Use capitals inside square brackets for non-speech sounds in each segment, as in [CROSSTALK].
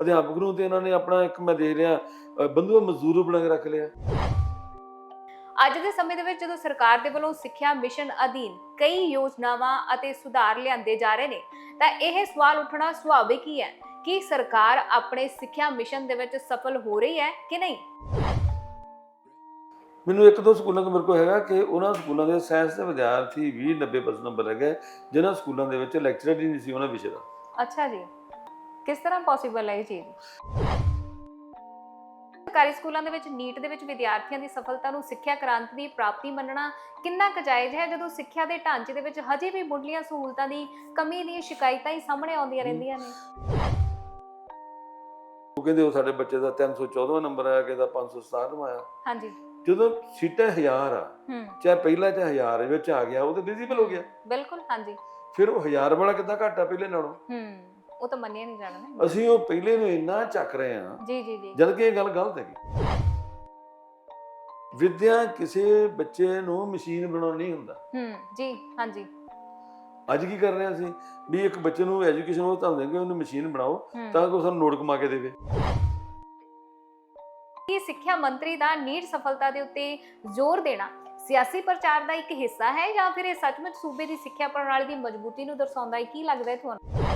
ਅਧਿਆਪਕ ਨੂੰ ਤੇ ਇਹਨਾਂ ਨੇ ਆਪਣਾ ਇੱਕ ਮੈਂ ਦੇਖ ਰਿਹਾ ਅ, ਬੰਧੂਆ ਮਜ਼ਦੂਰ ਬਣਾ ਕੇ ਰੱਖ ਲਿਆ। ਅੱਜ ਦੇ ਸਮੇਂ ਦੇ ਵਿੱਚ ਜਦੋਂ ਸਰਕਾਰ ਦੇ ਵੱਲੋਂ ਸਿੱਖਿਆ ਮਿਸ਼ਨ ਅਧੀਨ ਕਈ ਯੋਜਨਾਵਾਂ ਅਤੇ ਸੁਧਾਰ ਲਿਆਂਦੇ ਜਾ ਰਹੇ ਨੇ ਤਾਂ ਇਹ ਸਵਾਲ ਉੱਠਣਾ ਸੁਭਾਵਿਕ ਹੀ ਹੈ ਕਿ ਸਰਕਾਰ ਆਪਣੇ ਸਿੱਖਿਆ ਮਿਸ਼ਨ ਦੇ ਵਿੱਚ ਸਫਲ ਹੋ ਰਹੀ ਹੈ ਕਿ ਨਹੀਂ। ਮੈਨੂੰ ਇੱਕ ਦੋ ਸਕੂਲਾਂ ਤੋਂ ਮੇਰੇ ਕੋਲ ਹੈਗਾ ਕਿ ਉਹਨਾਂ ਸਕੂਲਾਂ ਦੇ ਸਾਇੰਸ ਦੇ ਵਿਦਿਆਰਥੀ ਵੀ 90% ਨੰਬਰ ਹੈਗੇ ਜਿਨ੍ਹਾਂ ਸਕੂਲਾਂ ਦੇ ਵਿੱਚ ਲੈਕਚਰਰ ਹੀ ਨਹੀਂ ਸੀ ਉਹਨਾਂ ਵਿਸ਼ੇ ਦਾ। ਅੱਛਾ ਜੀ। ਕਿਸ ਤਰ੍ਹਾਂ ਪੋਸੀਬਲ ਹੈ ਇਹ ਚੀਜ਼? ਸਰਕਾਰੀ ਸਕੂਲਾਂ ਦੇ ਵਿੱਚ ਨੀਟ ਦੇ ਵਿੱਚ ਵਿਦਿਆਰਥੀਆਂ ਦੀ ਸਫਲਤਾ ਨੂੰ ਸਿੱਖਿਆ ਕ੍ਰਾਂਤੀ ਦੀ ਪ੍ਰਾਪਤੀ ਮੰਨਣਾ ਕਿੰਨਾ ਕੁ ਜਾਇਜ਼ ਹੈ ਜਦੋਂ ਸਿੱਖਿਆ ਦੇ ਢਾਂਚੇ ਦੇ ਵਿੱਚ ਹਜੇ ਵੀ ਮੁੱਢਲੀਆਂ ਸਹੂਲਤਾਂ ਦੀ ਕਮੀ ਦੀਆਂ ਸ਼ਿਕਾਇਤਾਂ ਹੀ ਸਾਹਮਣੇ ਆਉਂਦੀਆਂ ਰਹਿੰਦੀਆਂ ਨੇ? ਉਹ ਕਹਿੰਦੇ ਉਹ ਸਾਡੇ ਬੱਚੇ ਦਾ 314 ਨੰਬਰ ਆਇਆ ਕਿਸੇ ਦਾ 567 ਆਇਆ। ਹਾਂਜੀ। ਜਦੋਂ ਸੀਟਾਂ 1000 ਆ ਚਾਹੇ ਪਹਿਲਾ ਚਾਹੇ 1000 ਵਿੱਚ ਆ ਗਿਆ ਉਹ ਤਾਂ ਵਿਜ਼ੀਬਲ ਹੋ ਗਿਆ। ਬਿਲਕੁਲ ਹਾਂਜੀ। ਫਿਰ ਉਹ 1000 ਵਾਲਾ ਕਿੱਦਾਂ ਘੱਟ ਪਹਿਲੇ ਨਾਲੋਂ? ਹੂੰ। ਉਹ ਤਾਂ ਮੰਨਿਆ ਨਹੀਂ ਜਾਣਾ ਨਾ ਅਸੀਂ ਉਹ ਪਹਿਲੇ ਨੂੰ ਇੰਨਾ ਚੱਕ ਰਹੇ ਆ ਜੀ ਜੀ ਜੀ। ਜਦ ਕਿ ਇਹ ਗੱਲ ਗਲਤ ਹੈਗੀ। ਵਿਦਿਆ ਕਿਸੇ ਬੱਚੇ ਨੂੰ ਮਸ਼ੀਨ ਬਣਾਉਣ ਨਹੀਂ ਹੁੰਦਾ। ਹੂੰ ਜੀ ਹਾਂਜੀ। ਅੱਜ ਕੀ ਕਰ ਰਹੇ ਅਸੀਂ? ਵੀ ਇੱਕ ਬੱਚੇ ਨੂੰ ਐਜੂਕੇਸ਼ਨ ਉਹ ਤਾਂ ਦੇਂਗੇ ਉਹਨੂੰ ਮਸ਼ੀਨ ਬਣਾਓ ਹੂੰ। ਤਾਂ ਕਿ ਉਹ ਸਾਨੂੰ ਨੋਟ ਕਮਾ ਕੇ ਦੇਵੇ। ਕੀ ਸਿੱਖਿਆ ਮੰਤਰੀ ਦਾ ਨੀਟ ਸਫਲਤਾ ਦੇ ਉੱਤੇ ਜ਼ੋਰ ਦੇਣਾ ਸਿਆਸੀ ਪ੍ਰਚਾਰ ਦਾ ਇੱਕ ਹਿੱਸਾ ਹੈ ਜਾਂ ਫਿਰ ਇਹ ਸੱਚਮੁੱਚ ਸੂਬੇ ਦੀ ਸਿੱਖਿਆ ਪ੍ਰਣਾਲੀ ਦੀ ਮਜ਼ਬੂਤੀ ਨੂੰ ਦਰਸਾਉਂਦਾ ਹੈ? ਕੀ ਲੱਗਦਾ ਹੈ ਤੁਹਾਨੂੰ?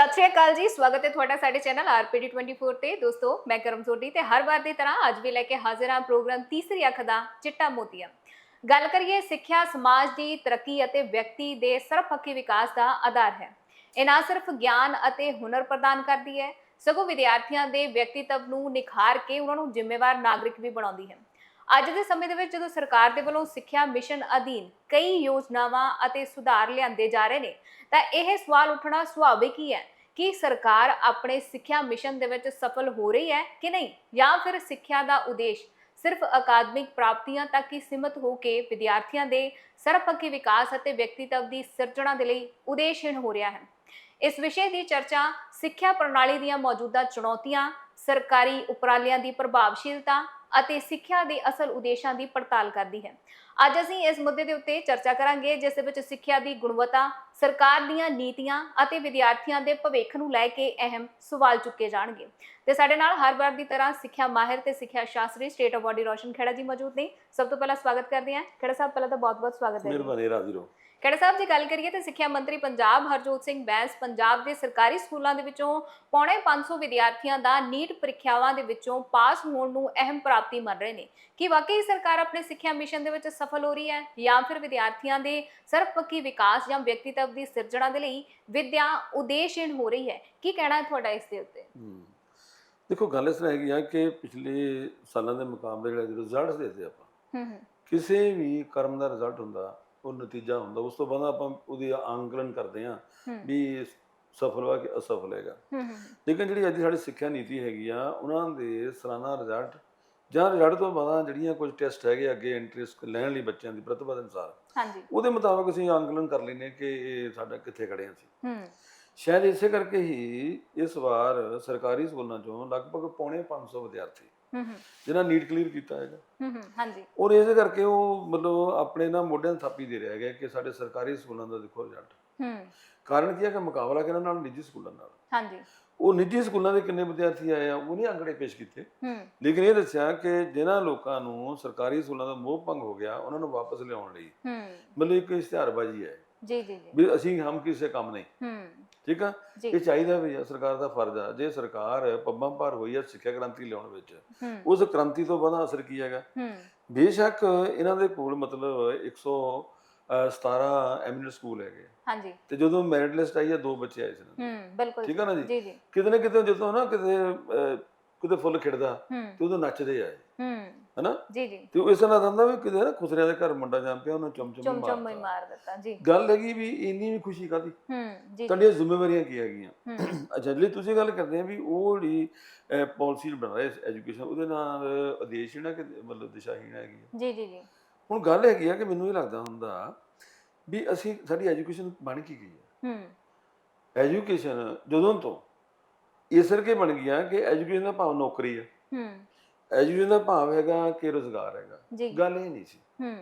ਸਤਿ ਸ਼੍ਰੀ ਅਕਾਲ ਜੀ, ਸਵਾਗਤ ਹੈ ਤੁਹਾਡਾ ਸਾਡੇ ਚੈਨਲ ਆਰਪੀਡੀ 24 ਤੇ। ਦੋਸਤੋ, ਮੈਂ ਕਰਮ ਸੋਢੀ ਤੇ ਹਰ ਵਾਰ ਦੀ ਤਰ੍ਹਾਂ ਅੱਜ ਵੀ ਲੈ ਕੇ ਹਾਜ਼ਰ ਹਾਂ ਪ੍ਰੋਗਰਾਮ ਤੀਸਰੀ ਅੱਖ ਦਾ ਚਿੱਟਾ ਮੋਤੀਆ। ਗੱਲ ਕਰੀਏ ਸਿੱਖਿਆ, ਸਮਾਜ ਦੀ ਤਰੱਕੀ ਅਤੇ ਵਿਅਕਤੀ ਦੇ ਸਰਬਪੱਖੀ ਵਿਕਾਸ ਦਾ ਆਧਾਰ ਹੈ। ਇਹ ਨਾ ਸਿਰਫ ਗਿਆਨ ਅਤੇ ਹੁਨਰ ਪ੍ਰਦਾਨ ਕਰਦੀ ਹੈ, ਸਗੋਂ ਵਿਦਿਆਰਥੀਆਂ ਦੇ ਵਿਅਕਤੀਤਵ ਨੂੰ ਨਿਖਾਰ ਕੇ ਉਹਨਾਂ ਨੂੰ ਜ਼ਿੰਮੇਵਾਰ ਨਾਗਰਿਕ ਵੀ ਬਣਾਉਂਦੀ ਹੈ। ਅੱਜ ਦੇ ਸਮੇਂ ਦੇ ਵਿੱਚ ਜਦੋਂ ਸਰਕਾਰ ਦੇ ਵੱਲੋਂ ਸਿੱਖਿਆ ਮਿਸ਼ਨ ਅਧੀਨ ਕਈ ਯੋਜਨਾਵਾਂ ਅਤੇ ਸੁਧਾਰ ਲਿਆਂਦੇ ਜਾ ਰਹੇ ਨੇ, ਤਾਂ ਇਹ ਸਵਾਲ ਉੱਠਣਾ ਸੁਭਾਵਿਕ ਹੀ ਹੈ ਕਿ ਸਰਕਾਰ ਆਪਣੇ ਸਿੱਖਿਆ ਮਿਸ਼ਨ ਦੇ ਵਿੱਚ ਸਫਲ ਹੋ ਰਹੀ ਹੈ ਕਿ ਨਹੀਂ? ਜਾਂ ਫਿਰ ਸਿੱਖਿਆ ਦਾ ਉਦੇਸ਼ ਸਿਰਫ ਅਕਾਦਮਿਕ ਪ੍ਰਾਪਤੀਆਂ ਤੱਕ ਹੀ ਸੀਮਿਤ ਹੋ ਕੇ ਵਿਦਿਆਰਥੀਆਂ ਦੇ ਸਰਬਪੱਖੀ ਵਿਕਾਸ ਅਤੇ ਵਿਅਕਤੀਤਵ ਦੀ ਸਿਰਜਣਾ ਦੇ ਲਈ ਉਦੇਸ਼ਹੀਣ ਹੋ ਰਿਹਾ ਹੈ। ਇਸ ਵਿਸ਼ੇ ਦੀ ਚਰਚਾ ਸਿੱਖਿਆ ਪ੍ਰਣਾਲੀ ਦੀਆਂ ਮੌਜੂਦਾ ਚੁਣੌਤੀਆਂ, ਸਰਕਾਰੀ ਉਪਰਾਲਿਆਂ ਦੀ ਪ੍ਰਭਾਵਸ਼ੀਲਤਾ ਅਤੇ ਸਿੱਖਿਆ ਦੇ ਅਸਲ ਉਦੇਸ਼ਾਂ ਦੀ ਪੜਤਾਲ ਕਰਦੀ ਹੈ। ਅੱਜ ਅਸੀਂ ਇਸ ਮੁੱਦੇ ਦੇ ਉੱਤੇ ਚਰਚਾ ਕਰਾਂਗੇ, ਜਿਸ ਦੇ ਵਿੱਚ ਸਿੱਖਿਆ ਦੀ ਗੁਣਵੱਤਾ, ਸਰਕਾਰ ਦੀਆਂ ਨੀਤੀਆਂ ਅਤੇ ਵਿਦਿਆਰਥੀਆਂ ਦੇ ਭਵਿੱਖ ਨੂੰ ਲੈ ਕੇ ਅਹਿਮ ਸਵਾਲ ਚੁੱਕੇ ਜਾਣਗੇ। ਤੇ ਸਾਡੇ ਨਾਲ ਹਰ ਵਾਰ ਦੀ ਤਰ੍ਹਾਂ ਸਿੱਖਿਆ ਮਾਹਿਰ ਤੇ ਸਿੱਖਿਆ ਸ਼ਾਸਤਰੀ ਸਟੇਟ ਅਵਾਰਡੀ ਰੋਸ਼ਨ ਖੇੜਾ ਜੀ ਮੌਜੂਦ ਨੇ। ਸਭ ਤੋਂ ਪਹਿਲਾਂ ਸਵਾਗਤ ਕਰਦੇ ਹਾਂ। ਖੇੜਾ ਸਾਹਿਬ, ਪਹਿਲਾਂ ਤਾਂ ਬਹੁਤ-ਬਹੁਤ ਸਵਾਗਤ ਹੈ ਮਿਹਰਬਾਨੀ, ਰਾਜ਼ੀ ਰਹੋ ਖੇੜਾ ਸਾਹਿਬ ਜੀ ਗੱਲ ਕਰੀਏ ਤੇ ਸਿੱਖਿਆ ਮੰਤਰੀ ਪੰਜਾਬ ਹਰਜੋਤ ਸਿੰਘ ਬੈਂਸ ਪੰਜਾਬ ਦੇ ਸਰਕਾਰੀ ਸਕੂਲਾਂ ਦੇ ਵਿੱਚੋਂ ਪੌਣੇ 500 ਵਿਦਿਆਰਥੀਆਂ ਦਾ ਨੀਟ ਪ੍ਰੀਖਿਆਵਾਂ ਦੇ ਵਿੱਚੋਂ ਪਾਸ ਹੋਣ ਨੂੰ ਅਹਿਮ ਪ੍ਰਾਪਤੀ ਮੰਨ ਰਹੇ ਨੇ। ਕੀ ਵਾਕਈ ਸਰਕਾਰ ਆਪਣੇ ਸਿੱਖਿਆ ਮਿਸ਼ਨ ਦੇ ਵਿੱਚ ਸਫਲ ਹੋ ਰਹੀ ਹੈ ਜਾਂ ਫਿਰ ਵਿਦਿਆਰਥੀਆਂ ਦੇ ਸਰਬਪੱਖੀ ਵਿਕਾਸ ਜਾਂ ਵਿਅਕਤੀਤਵ ਦੀ ਸਿਰਜਣਾ ਦੇ ਲਈ ਵਿਦਿਆ ਉਦੇਸ਼ਹੀਣ ਹੋ ਰਹੀ ਹੈ? ਕੀ ਕਹਿਣਾ ਹੈ ਤੁਹਾਡਾ ਇਸ ਦੇ ਉੱਤੇ। ਦੇਖੋ ਗੱਲ ਇਸ ਤਰ੍ਹਾਂ ਹੈਗੀ ਆ ਕਿ ਪਿਛਲੇ ਸਾਲਾਂ ਦੇ ਮੁਕਾਬਲੇ ਜਿਹੜੇ ਰਿਜ਼ਲਟਸ ਦੇਦੇ ਆਪਾਂ। ਹੂੰ ਹੂੰ। ਕਿਸੇ ਵੀ ਕਰਮ ਦਾ ਰਿਜ਼ਲਟ ਹੁੰਦਾ ਉਹ ਨਤੀਜਾ ਹੁੰਦਾ। ਉਸ ਤੋਂ ਬਾਅਦ ਆਪਾਂ ਉਹਦੀ ਆਂਕਲਨ ਕਰਦੇ ਆ ਵੀ ਸਫਲ ਵਾ ਕਿ ਅਸਫਲ ਹੈਗਾ। ਲੇਕਿਨ ਜਿਹੜੀ ਅੱਜ ਦੀ ਸਾਡੀ ਸਿੱਖਿਆ ਨੀਤੀ ਹੈਗੀ ਆ ਉਹਨਾਂ ਦੇ ਸਾਲਾਨਾ ਰਿਜ਼ਲਟ ਜਾਂ ਰਿਜ਼ਲਟ ਤੋਂ ਬਾਅਦ ਜਿਹੜੀਆਂ ਕੁਝ ਟੈਸਟ ਹੈਗੇ ਅੱਗੇ ਇੰਟਰਸਟ ਲੈਣ ਲਈ ਬੱਚਿਆਂ ਦੀ ਪ੍ਰਤਿਭਾ ਦੇ ਅਨੁਸਾਰ ਹਾਂਜੀ। ਉਹਦੇ ਮੁਤਾਬਕ ਅਸੀਂ ਆਂਕਲਨ ਕਰ ਲੈਨੇ ਕਿ ਇਹ ਸਾਡਾ ਕਿੱਥੇ ਖੜੇ ਅਸੀਂ। ਹੂੰ। ਸ਼ਾਇਦ ਇਸੇ ਕਰਕੇ ਹੀ ਇਸ ਵਾਰ ਸਰਕਾਰੀ ਸਕੂਲਾਂ ਚੋਂ ਲਗਭਗ ਪੌਣੇ 500 ਵਿਦਿਆਰਥੀ ਹੂੰ ਹੂੰ। ਨੀਟ ਕਲੀਅਰ ਕੀਤਾ ਹੈਗਾ। ਹੂੰ ਹੂੰ ਹਾਂਜੀ। ਔਰ ਇਸੇ ਕਰਕੇ ਉਹ ਮਤਲਬ ਆਪਣੇ ਨਾ ਮੋਢਿਆਂ ਥਾਪੀ ਦੇ ਰਿਹਾ ਹੈਗਾ ਕਿ ਸਾਡੇ ਸਰਕਾਰੀ ਸਕੂਲਾਂ ਦਾ ਦੇਖੋ ਰਿਜ਼ਲਟ ਹੂੰ। ਕਾਰਨ ਕੀ ਹੈ ਕਿ ਮੁਕਾਬਲਾ ਕਿਹਨਾਂ ਨਾਲ? ਨਿੱਜੀ ਸਕੂਲਾਂ ਨਾਲ। ਹਾਂਜੀ। ਉਹ ਨਿੱਜੀ ਸਕੂਲਾਂ ਦੇ ਕਿੰਨੇ ਵਿਦਿਆਰਥੀ ਆਏ ਆ ਉਹ ਨਹੀਂ ਅੰਕੜੇ ਪੇਸ਼ ਕੀਤੇ। ਹੂੰ। ਲੇਕਿਨ ਇਹ ਦੱਸਿਆ ਕਿ ਜਿਨ੍ਹਾਂ ਲੋਕਾਂ ਨੂੰ ਸਰਕਾਰੀ ਸਕੂਲਾਂ ਦਾ ਮੋਹ ਭੰਗ ਹੋ ਗਿਆ ਉਹਨਾਂ ਨੂੰ ਵਾਪਸ ਲਿਆਉਣ ਲਈ ਹੂੰ। ਮਤਲਬ ਇੱਕ ਇਸ਼ਤਿਹਾਰਬਾਜ਼ੀ ਹੈ। ਜੀ ਜੀ ਜੀ। ਵੀ ਅਸੀਂ ਹਮ ਕਿਸੇ ਕੰਮ ਨਹੀਂ। ਹੂੰ। ਠੀਕ ਆ? ਇਹ ਚਾਹੀਦਾ ਵੀ ਆ ਸਰਕਾਰ ਦਾ ਫਰਜ਼ ਆ। ਜੇ ਸਰਕਾਰ ਪੱਬਾਂ ਭਾਰ ਹੋਈ ਆ ਸਿੱਖਿਆ ਕ੍ਰਾਂਤੀ ਲਿਆਉਣ ਵਿੱਚ ਉਸ ਕ੍ਰਾਂਤੀ ਤੋਂ ਬਾਅਦ ਅਸਰ ਕੀ ਹੈਗਾ? ਬੇਸ਼ੱਕ ਇਹਨਾਂ ਦੇ ਕੋਲ ਮਤਲਬ 117 ਐਮਿਨਟ ਸਕੂਲ ਹੈਗੇ ਹਾਂਜੀ। ਤੇ ਜਦੋਂ ਮੈਰਿਟ ਲਿਸਟ ਆਈ ਆ ਦੋ ਬੱਚੇ ਆਏ ਸੀ। ਹੂੰ ਬਿਲਕੁਲ। ਠੀਕ ਆ ਨਾ ਜੀ? ਕਿਤੇ ਨਾ ਕਿਤੇ ਜਦੋਂ ਨਾ ਕਿਤੇ ਕਿਤੇ ਫੁੱਲ ਖਿੜਦਾ ਤੇ ਉਦੋਂ ਨੱਚਦੇ ਆਏ। ਹੂੰ। ਹਨਾ? ਜੀ ਜੀ। ਤੇ ਉਹ ਇਸ ਤਰ੍ਹਾਂ ਹੁੰਦਾ ਵੀ ਕਿਤੇ ਨਾ ਖੁਸਰਿਆਂ ਦੇ ਘਰ ਮੁੰਡਾ ਜੰਮ ਪਿਆ ਉਹਨੂੰ ਚਮ ਚਮ ਚੁੰਮ ਚੁੰਮ ਹੀ ਮਾਰਦਾ ਮਾਰ ਦਿੱਤਾ ਜੀ। ਗੱਲ ਹੈਗੀ ਵੀ ਇੰਨੀ ਵੀ ਖੁਸ਼ੀ ਕਾਦੀ ਹੂੰ ਜੀ ਤੁਹਾਡੀਆਂ ਜ਼ਿੰਮੇਵਾਰੀਆਂ ਕੀ ਹੈਗੀਆਂ? ਹੂੰ। [CLEARS THROAT] ਅੱਛਾ ਜਿਹੜੀ ਤੁਸੀਂ ਗੱਲ ਕਰਦੇ ਆ ਵੀ ਉਹ ਜਿਹੜੀ ਪਾਲਿਸੀ ਬਣਾ ਰਹੇ ਐਜੂਕੇਸ਼ਨ ਉਹਦੇ ਨਾਲ ਆਦੇਸ਼ ਨਾ ਕਿ ਮਤਲਬ ਦਿਸ਼ਾਹੀਣ ਹੈਗੀ ਆ। ਜੀ ਜੀ ਜੀ। ਹੁਣ ਗੱਲ ਹੈਗੀ ਆ ਕਿ ਮੈਨੂੰ ਇਹ ਲੱਗਦਾ ਹੁੰਦਾ ਵੀ ਅਸੀਂ ਸਾਡੀ ਐਜੂਕੇਸ਼ਨ ਬਣ ਕੀ ਗਈ ਹੈ ਹੂੰ। ਐਜੂਕੇਸ਼ਨ ਜਦੋਂ ਤੋਂ ਇਸ ਕਰਕੇ ਬਣ ਗਿਆ ਕਿ ਐਜੂਕੇਸ਼ਨ ਦਾ ਭਾਵ ਨੌਕਰੀ ਹੈ ਹੂੰ। ਐਜੂਕੇਸ਼ਨ ਦਾ ਭਾਵ ਹੈਗਾ ਕਿ ਰੋਜ਼ਗਾਰ ਹੈਗਾ। ਗੱਲ ਇਹ ਨਹੀਂ ਸੀ। ਹੂੰ।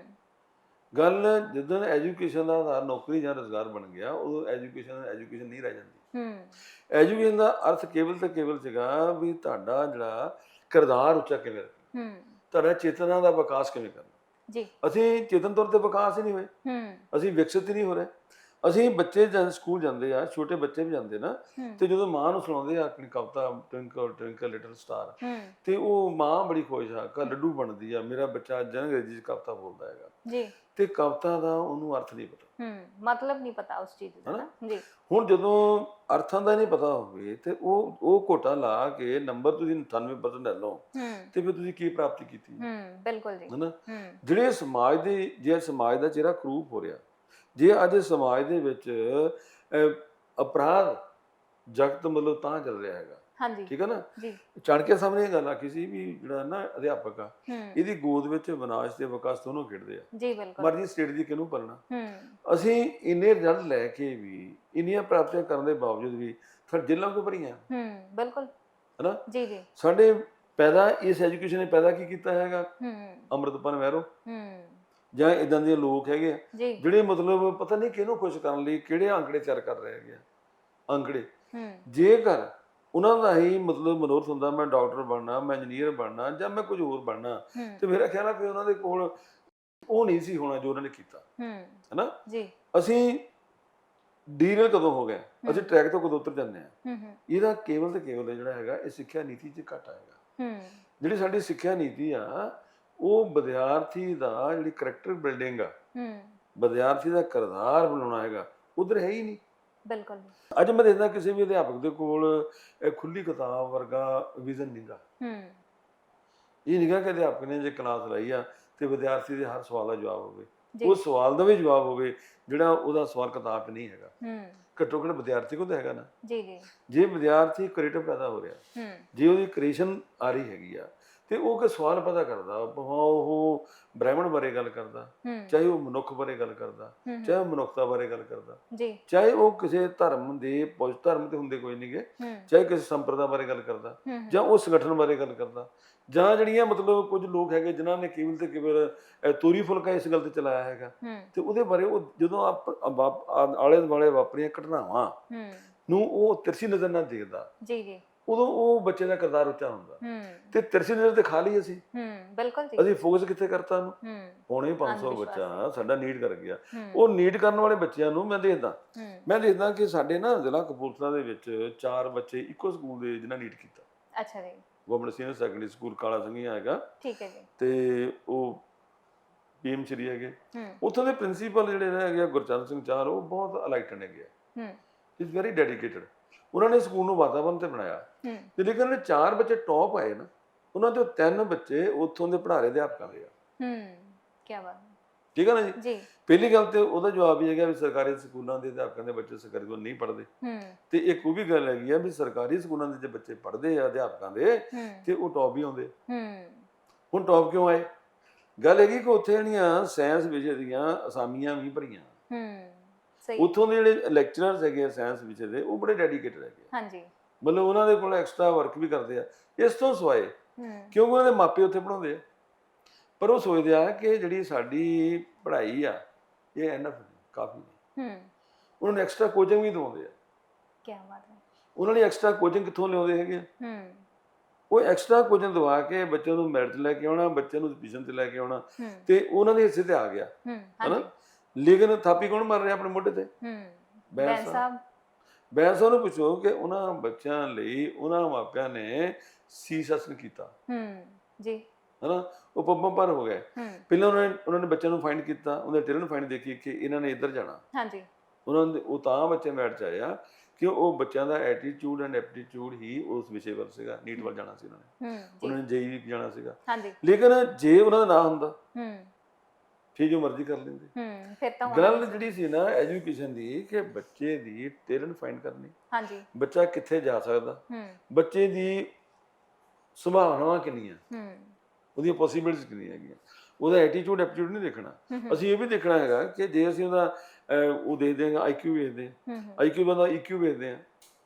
ਗੱਲ ਜਦੋਂ ਐਜੂਕੇਸ਼ਨ ਦਾ ਆਧਾਰ ਨੌਕਰੀ ਜਾਂ ਰੋਜ਼ਗਾਰ ਬਣ ਗਿਆ ਉਦੋਂ ਐਜੂਕੇਸ਼ਨ ਐਜੂਕੇਸ਼ਨ ਨਹੀਂ ਰਹਿ ਜਾਂਦੀ। ਹੂੰ। ਐਜੂਕੇਸ਼ਨ ਦਾ ਅਰਥ ਕੇਵਲ ਤੇ ਕੇਵਲ ਸੀਗਾ ਵੀ ਤੁਹਾਡਾ ਜਿਹੜਾ ਕਿਰਦਾਰ ਉੱਚਾ ਕਿਵੇਂ ਰੱਖਣਾ। ਹੂੰ। ਤੁਹਾਡਾ ਚੇਤਨਾ ਦਾ ਵਿਕਾਸ ਕਿਵੇਂ ਕਰਨਾ। ਜੀ। ਅਸੀਂ ਚੇਤਨ ਤੌਰ ਤੇ ਵਿਕਾਸ ਹੀ ਨਹੀਂ ਹੋਏ। ਹੂੰ। ਅਸੀਂ ਵਿਕਸਿਤ ਹੀ ਨਹੀਂ ਹੋ ਰਹੇ। ਅਸੀਂ ਬੱਚੇ ਜਦ ਸਕੂਲ ਜਾਂਦੇ ਆ ਛੋਟੇ ਬੱਚੇ ਵੀ ਜਾਂਦੇ ਨਾ ਤੇ ਜਦੋਂ ਮਾਂ ਨੂੰ ਸੁਣਾਉਂਦੇ ਆ ਆਪਣੀ ਕਵਿਤਾ ਟਵਿੰਕਲ ਟਵਿੰਕਲ ਲਿਟਲ ਸਟਾਰ ਤੇ ਉਹ ਮਾਂ ਬੜੀ ਖੁਸ਼ ਆ ਕਿ ਲੱਡੂ ਬਣਦੀ ਆ ਮੇਰਾ ਬੱਚਾ ਅੱਜ ਅੰਗਰੇਜ਼ੀ ਚ ਕਵਿਤਾ ਬੋਲਦਾ ਹੈਗਾ। ਜੀ। ਤੇ ਕਵਿਤਾ ਦਾ ਉਹਨੂੰ ਅਰਥ ਨਹੀਂ ਪਤਾ। ਹੂੰ ਮਤਲਬ ਨਹੀਂ ਪਤਾ ਉਸ ਚੀਜ਼ ਦਾ ਜੀ। ਹੁਣ ਜਦੋਂ ਅਰਥਾਂ ਦਾ ਨਹੀਂ ਪਤਾ ਹੋਵੇ ਤੇ ਉਹ ਉਹ ਕੋਟਾ ਲਾ ਕੇ ਨੰਬਰ ਤੁਸੀਂ 98% ਲੈ ਲਓ ਤੇ ਫਿਰ ਤੁਸੀਂ ਕੀ ਪ੍ਰਾਪਤੀ ਕੀਤੀ? ਹੂੰ ਬਿਲਕੁਲ ਜੀ। ਹਨਾ? ਜਿਹੜੇ ਸਮਾਜ ਦੇ ਜੇ ਸਮਾਜ ਦਾ ਚਿਹਰਾ ਕਰੂਪ ਹੋ ਰਿਹਾ ਜੇ ਅੱਜ ਸਮਾਜ ਦੇ ਵਿੱਚ ਅਪਰਾਧ ਜਗਤ ਮਤਲਬ ਤਾਂ ਚੱਲ ਰਿਹਾ ਹੈਗਾ। ਹਾਂਜੀ। ਠੀਕ ਹੈ ਨਾ? ਜੀ। ਚਾਣਕੇ ਸਾਹਮਣੇ ਇਹ ਗੱਲ ਆਖੀ ਸੀ ਵੀ ਜਿਹੜਾ ਨਾ ਅਧਿਆਪਕ ਆ ਇਹਦੀ ਗੋਦ ਵਿੱਚ ਵਿਨਾਸ਼ ਤੇ ਵਿਕਾਸ ਦੋਨੋਂ ਖੇਡਦੇ ਆ। ਜੀ ਬਿਲਕੁਲ। ਮਰਜ਼ੀ ਸਟੇਟ ਦੀ ਕਿਹਨੂੰ ਪਲਣਾ ਹੂੰ। ਅਸੀਂ ਇੰਨੇ ਰਿਜ਼ਲਟ ਲੈ ਕੇ ਵੀ ਇੰਨੀਆਂ ਪ੍ਰਾਪਤੀਆਂ ਕਰਨ ਦੇ ਬਾਵਜੂਦ ਵੀ ਫਿਰ ਜੇਲਾਂ ਕਿਉਂ ਭਰੀਆਂ? ਹੂੰ ਬਿਲਕੁਲ। ਹਨਾ? ਜੀ ਜੀ। ਸਾਡੇ ਪੈਦਾ ਇਸ ਐਜੂਕੇਸ਼ਨ ਨੇ ਪੈਦਾ ਕੀ ਕੀਤਾ ਹੈਗਾ? ਹੂੰ। ਅੰਮ੍ਰਿਤਪਾਲ ਮਹਿਰੋ। ਹੂੰ। ਜਾਂ ਇਦਾਂ ਦੇ ਲੋਕ ਹੈਗੇ ਆ ਜੀ। ਜਿਹੜੇ ਮਤਲਬ ਪਤਾ ਨਹੀਂ ਕਿਹਨੂੰ ਖੁਸ਼ ਕਰਨ ਲਈ ਕਿਹੜੇ ਅੰਕੜੇ ਤਿਆਰ ਕਰ ਰਹੇ ਹੈਗੇ ਆ ਅੰਕੜੇ ਹੂੰ। ਜੇਕਰ ਉਹਨਾਂ ਦਾ ਹੀ ਮਤਲਬ ਮਨੋਰਥ ਹੁੰਦਾ ਮੈਂ ਡਾਕਟਰ ਬਣਨਾ ਮੈਂ ਇੰਜੀਨੀਅਰ ਬਣਨਾ ਜਾਂ ਮੈਂ ਕੁਝ ਹੋਰ ਬਣਨਾ ਤੇ ਮੇਰਾ ਖਿਆਲ ਆ ਕਿ ਉਹਨਾਂ ਦੇ ਕੋਲ ਉਹ ਨਹੀਂ ਸੀ ਹੋਣਾ ਜੋ ਉਹਨਾਂ ਨੇ ਕੀਤਾ। ਹੂੰ। ਹਨਾ? ਜੀ। ਅਸੀਂ ਡੀਰਲ ਕਦੋਂ ਹੋ ਗਏ ਅਸੀਂ ਟਰੈਕ ਤੋਂ ਕਦੋਂ ਉਤਰ ਜਾਂਦੇ ਆ ਇਹਦਾ ਕੇਵਲ ਤੇ ਕੇਵਲ ਜਿਹੜਾ ਹੈਗਾ ਇਹ ਸਿੱਖਿਆ ਨੀਤੀ 'ਚ ਘਟ ਆਏਗਾ ਹੂੰ। ਜਿਹੜੀ ਸਾਡੀ ਸਿੱਖਿਆ ਨੀਤੀ ਆ ਉਹ ਵਿਦਿਆਰਥੀ ਦਾ ਜਿਹੜੀ ਕਰੈਕਟਰ ਬਿਲਡਿੰਗ ਆ ਹੂੰ। ਵਿਦਿਆਰਥੀ ਦਾ ਕਿਰਦਾਰ ਬਣਾਉਣਾ ਹੈਗਾ ਉਧਰ ਹੈ ਹੀ ਨਹੀਂ। ਬਿਲਕੁਲ ਅੱਜ ਮੈਂ ਦੇਖਦਾ ਕਿਸੇ ਵੀ ਅਧਿਆਪਕ ਦੇ ਕੋਲ ਇਹ ਖੁੱਲੀ ਕਿਤਾਬ ਵਰਗਾ ਵਿਜ਼ਨ ਨਹੀਂਗਾ ਹੂੰ। ਇਹ ਨਹੀਂਗਾ ਕਿ ਅਧਿਆਪਕ ਨੇ ਜੇ ਕਲਾਸ ਲਾਈ ਆ ਤੇ ਵਿਦਿਆਰਥੀ ਦੇ ਹਰ ਸਵਾਲ ਦਾ ਜਵਾਬ ਹੋਵੇ। ਉਹ ਸਵਾਲ ਦਾ ਵੀ ਜਵਾਬ ਹੋਵੇ ਜਿਹੜਾ ਉਹਦਾ ਸਵਾਲ ਕਿਤਾਬ 'ਚ ਨਹੀਂ ਹੈਗਾ। ਹੂੰ। ਘੱਟੋ ਘੱਟ ਵਿਦਿਆਰਥੀ ਕੋਲ ਤਾਂ ਹੈਗਾ ਨਾ। ਜੀ ਜੀ। ਜੇ ਵਿਦਿਆਰਥੀ ਕ੍ਰੀਏਟਿਵ ਪੈਦਾ ਹੋ ਰਿਹਾ ਹੂੰ। ਜੇ ਉਹਦੀ ਕ੍ਰੀਏਸ਼ਨ ਆ ਰਹੀ ਹੈਗੀ ਆ ਤੇ ਉਹ ਕਿ ਸਵਾਲ ਪਤਾ ਕਰਦਾ ਭਾਵੇਂ ਉਹ ਬ੍ਰਾਹਮਣ ਬਾਰੇ ਗੱਲ ਕਰਦਾ ਚਾਹੇ ਉਹ ਮਨੁੱਖ ਬਾਰੇ ਗੱਲ ਕਰਦਾ ਚਾਹੇ ਉਹ ਮਨੁੱਖਤਾ ਬਾਰੇ ਗੱਲ ਕਰਦਾ ਜੀ। ਚਾਹੇ ਉਹ ਕਿਸੇ ਧਰਮ ਦੇ ਪੁੱਛ ਧਰਮ ਤੇ ਹੁੰਦੇ ਕੋਈ ਨਹੀਂਗੇ ਚਾਹੇ ਕਿਸੇ ਸੰਪਰਦਾ ਬਾਰੇ ਗੱਲ ਕਰਦਾ ਜਾਂ ਉਹ ਸੰਗਠਨ ਬਾਰੇ ਗੱਲ ਕਰਦਾ ਜਾਂ ਜਿਹੜੀਆਂ ਮਤਲਬ ਕੁਝ ਲੋਕ ਹੈਗੇ ਜਿਨ੍ਹਾਂ ਨੇ ਕੇਵਲ ਤੇ ਕੇਵਲ ਤੋਰੀ ਫੁਲਕਾ ਇਸ ਗੱਲ ਤੇ ਚਲਾਇਆ ਹੈਗਾ ਤੇ ਉਹਦੇ ਬਾਰੇ ਉਹ ਜਦੋਂ ਆਪ ਆਲੇ ਦੁਆਲੇ ਵਾਪਰੀਆਂ ਘਟਨਾਵਾਂ ਨੂੰ ਉਹ ਤਿਰਛੀ ਨਜ਼ਰ ਨਾਲ ਦੇਖਦਾ ਜੀ ਜੀ। ਉਦੋਂ ਉਹ ਬੱਚੇ ਦਾ ਕਿਰਦਾਰ ਉੱਚਾ ਹੁੰਦਾ। ਹੂੰ। ਤੇ ਤਿਰਛੀ ਨਜ਼ਰ ਤੇ ਖਾ ਲਈ ਅਸੀਂ। ਹੂੰ ਬਿਲਕੁਲ ਜੀ। ਅਸੀਂ ਫੋਕਸ ਕਿੱਥੇ ਕਰਤਾ ਉਹਨੂੰ? ਹੂੰ। ਪੌਣੇ 500 ਅੰਧ ਬੱਚਾ ਸਾਡਾ ਨੀਡ ਕਰ ਗਿਆ। ਉਹ ਨੀਡ ਕਰਨ ਵਾਲੇ ਬੱਚਿਆਂ ਨੂੰ ਮੈਂ ਦੇਖਦਾ। ਮੈਂ ਦੇਖਦਾ ਕਿ ਸਾਡੇ ਨਾ ਜ਼ਿਲ੍ਹਾ ਕਪੂਰਥਲਾ ਦੇ ਵਿੱਚ ਚਾਰ ਬੱਚੇ ਇੱਕੋ ਸਕੂਲ ਦੇ ਜਿਨ੍ਹਾਂ ਨੀਡ ਕੀਤਾ। ਅੱਛਾ ਜੀ। ਗਵਰਨਮੈਂਟ ਸੀਨੀਅਰ ਸੈਕੰਡਰੀ ਸਕੂਲ ਕਾਲਾ ਸਿੰਘੀਆ ਹੈਗਾ। ਠੀਕ ਹੈ ਜੀ। ਤੇ ਉਹ ਪੀਐਮ ਸ਼੍ਰੀ ਹੈਗੇ ਉੱਥੋਂ ਦੇ ਪ੍ਰਿੰਸੀਪਲ ਜਿਹੜੇ ਹੈਗੇ ਗੁਰਚਰਨ ਸਿੰਘ ਚਾਰ ਉਹ ਬਹੁਤ ਅਲਾਈਟਡ ਹੈਗੇ ਹੂੰ। ਇਜ਼ ਵੈਰੀ ਡੈਡੀਕੇਟਡ ਉਹਨਾਂ ਨੇ ਸਕੂਲ ਨੂੰ ਵਾਤਾਵਰਨ ਤੇ ਬਣਾਇਆ। ਤੇ ਲੇਕਿਨ ਉਹਨੇ ਚਾਰ ਬੱਚੇ ਟੌਪ ਆਏ ਨਾ ਉਹਨਾਂ ਦੇ ਤਿੰਨ ਬੱਚੇ ਉੱਥੋਂ ਦੇ ਪੜ੍ਹਾਰੇ ਅਧਿਆਪਕਾਂ ਦੇ ਆ। ਹੂੰ ਕੀ ਬਾਤ। ਠੀਕ ਹੈ ਨਾ ਜੀ? ਪਹਿਲੀ ਗੱਲ ਤੇ ਉਹਦਾ ਜਵਾਬ ਇਹ ਹੈਗਾ ਵੀ ਸਰਕਾਰੀ ਸਕੂਲਾਂ ਦੇ ਅਧਿਆਪਕਾਂ ਦੇ ਬੱਚੇ ਸਰਕਾਰੀ ਸਕੂਲ ਨਹੀਂ ਪੜ੍ਹਦੇ। ਹੂੰ। ਤੇ ਇੱਕ ਉਹ ਵੀ ਗੱਲ ਹੈਗੀ ਆ ਵੀ ਸਰਕਾਰੀ ਸਕੂਲਾਂ ਦੇ ਜੇ ਬੱਚੇ ਪੜ੍ਹਦੇ ਆ ਅਧਿਆਪਕਾਂ ਦੇ ਤੇ ਉਹ ਟੌਪ ਹੀ ਆਉਂਦੇ। ਹੂੰ। ਹੁਣ ਟੌਪ ਕਿਉਂ ਆਏ? ਗੱਲ ਹੈਗੀ ਕਿ ਉੱਥੇ ਜਿਹੜੀਆਂ ਸਾਇੰਸ ਵਿਸ਼ੇ ਦੀਆਂ ਅਸਾਮੀਆਂ ਵੀ ਭਰੀਆਂ। ਹੂੰ। ਸਹੀ। ਉੱਥੋਂ ਦੇ ਜਿਹੜੇ ਲੈਕਚਰਰਸ ਹੈਗੇ ਸਾਇੰਸ ਵਿਸ਼ੇ ਦੇ ਉਹ ਬੜੇ ਡੈਡੀਕੇਟਡ ਹੈਗੇ ਹਾਂਜੀ। ਮਤਲਬ ਉਹਨਾਂ ਦੇ ਕੋਲ ਐਕਸਟਰਾ ਵਰਕ ਵੀ ਕਰਦੇ ਆ। ਇਸ ਤੋਂ ਸਿਵਾਏ ਹੂੰ। ਕਿਉਂਕਿ ਉਹਨਾਂ ਦੇ ਮਾਪੇ ਉੱਥੇ ਪੜਾਉਂਦੇ ਆ? ਪਰ ਉਹ ਸੋਚਦੇ ਆ ਕਿ ਜਿਹੜੀ ਸਾਡੀ ਪੜ੍ਹਾਈ ਆ ਇਹ ਐਨਫ ਕਾਫੀ ਹੂੰ। ਉਹਨਾਂ ਨੂੰ ਐਕਸਟਰਾ ਕੋਚਿੰਗ ਵੀ ਦਿਵਾਉਂਦੇ ਆ। ਕੀ ਬਾਤ ਹੈ। ਉਹਨਾਂ ਲਈ ਐਕਸਟਰਾ ਕੋਚਿੰਗ ਕਿੱਥੋਂ ਲਿਆਉਂਦੇ ਹੈਗੇ ਆ? ਹੂੰ। ਉਹ ਐਕਸਟਰਾ ਕੋਚਿੰਗ ਦਵਾ ਕੇ ਬੱਚੇ ਨੂੰ ਮੈਰਿਟ ਲੈ ਕੇ ਆਉਣਾ ਬੱਚੇ ਨੂੰ ਟਿਊਸ਼ਨ ਤੇ ਲੈ ਕੇ ਆਉਣਾ ਹੂੰ। ਤੇ ਉਹਨਾਂ ਦੇ ਹਿੱਸੇ ਤੇ ਆ ਗਿਆ। ਹੂੰ ਹਨਾ? ਹਾਂਜੀ। ਲੇਕਿਨ ਥਾਪੀ ਕੌਣ ਮਾਰ ਰਿਹਾ ਆਪਣੇ ਮੋਢੇ ਤੇ? ਹੂੰ ਬੈਂਸ ਸਾਹਿਬ। ਸਾਹਿਬ ਬੈਂਸਾਂ ਨੂੰ ਪੁੱਛੋ ਕਿ ਉਹਨਾਂ ਬੱਚਿਆਂ ਲਈ ਉਹਨਾਂ ਮਾਪਿਆਂ ਨੇ ਸੀਸ ਅਸਨ ਕੀਤਾ। ਹੂੰ ਜੀ। ਹਨਾ? ਉਹ ਪੰਪਾਂ ਪਰ ਹੋ ਗਏ। ਪਹਿਲਾਂ ਉਹਨਾਂ ਨੇ ਉਹਨਾਂ ਨੇ ਬੱਚਿਆਂ ਨੂੰ ਫਾਈਂਡ ਕੀਤਾ ਉਹਦੇ ਟੇਲਰ ਨੂੰ ਫਾਈਂਡ ਦੇਖੀ ਕਿ ਇਹਨਾਂ ਨੇ ਇੱਧਰ ਜਾਣਾ। ਹਾਂਜੀ। ਉਹਨਾਂ ਦੇ ਉਹ ਤਾਂ ਬੱਚੇ ਮੈਟ ਚ ਆਏ ਆ ਕਿ ਉਹ ਬੱਚਿਆਂ ਦਾ ਐਟੀਟਿਊਡ ਐਂਡ ਐਪਟੀਟਿਊਡ ਹੀ ਉਸ ਵਿਸ਼ੇ ਵੱਲ ਸੀਗਾ। ਨੀਟ ਵੱਲ ਜਾਣਾ ਸੀ ਉਹਨਾਂ ਨੇ। ਉਹਨਾਂ ਜੀ। ਨੇ ਜੇਈ ਜਾਣਾ ਸੀਗਾ। ਹਾਂਜੀ। ਲੇਕਿਨ ਜੇ ਉਹਨਾਂ ਦਾ ਨਾ ਹੁੰਦਾ ਹੂੰ। ਫਿਰ ਜੋ ਮਰਜ਼ੀ ਕਰ ਲੈਂਦੇ। ਹੂੰ ਫਿਰ ਤਾਂ ਗੱਲ ਜਿਹੜੀ ਸੀ ਨਾ ਐਜੂਕੇਸ਼ਨ ਦੀ ਕਿ ਬੱਚੇ ਦੀ ਟੈਲੈਂਟ ਫਾਈਂਡ ਕਰਨੀ। ਹਾਂਜੀ। ਬੱਚਾ ਕਿੱਥੇ ਜਾ ਸਕਦਾ? ਹੂੰ। ਬੱਚੇ ਦੀ ਸੰਭਾਵਨਾਵਾਂ ਕਿੰਨੀਆਂ? ਹੂੰ। ਉਹਦੀਆਂ ਪੋਸੀਬਿਲਿਟੀਜ਼ ਕਿੰਨੀਆਂ ਹੈਗੀਆਂ? ਉਹਦਾ ਐਟੀਟਿਊਡ ਐਪਟੀਟਿਊਡ ਨਹੀਂ ਦੇਖਣਾ। ਅਸੀਂ ਇਹ ਵੀ ਦੇਖਣਾ ਹੈਗਾ ਕਿ ਜੇ ਅਸੀਂ ਉਹਦਾ ਉਹ ਦੇਖਦੇ ਹਾਂ ਆਈਕਿਊ ਵੇਖਦੇ ਹਾਂ। ਆਈਕਿਊ ਬੰਦਾ ਈਕਿਊ ਵੇਖਦੇ ਹਾਂ।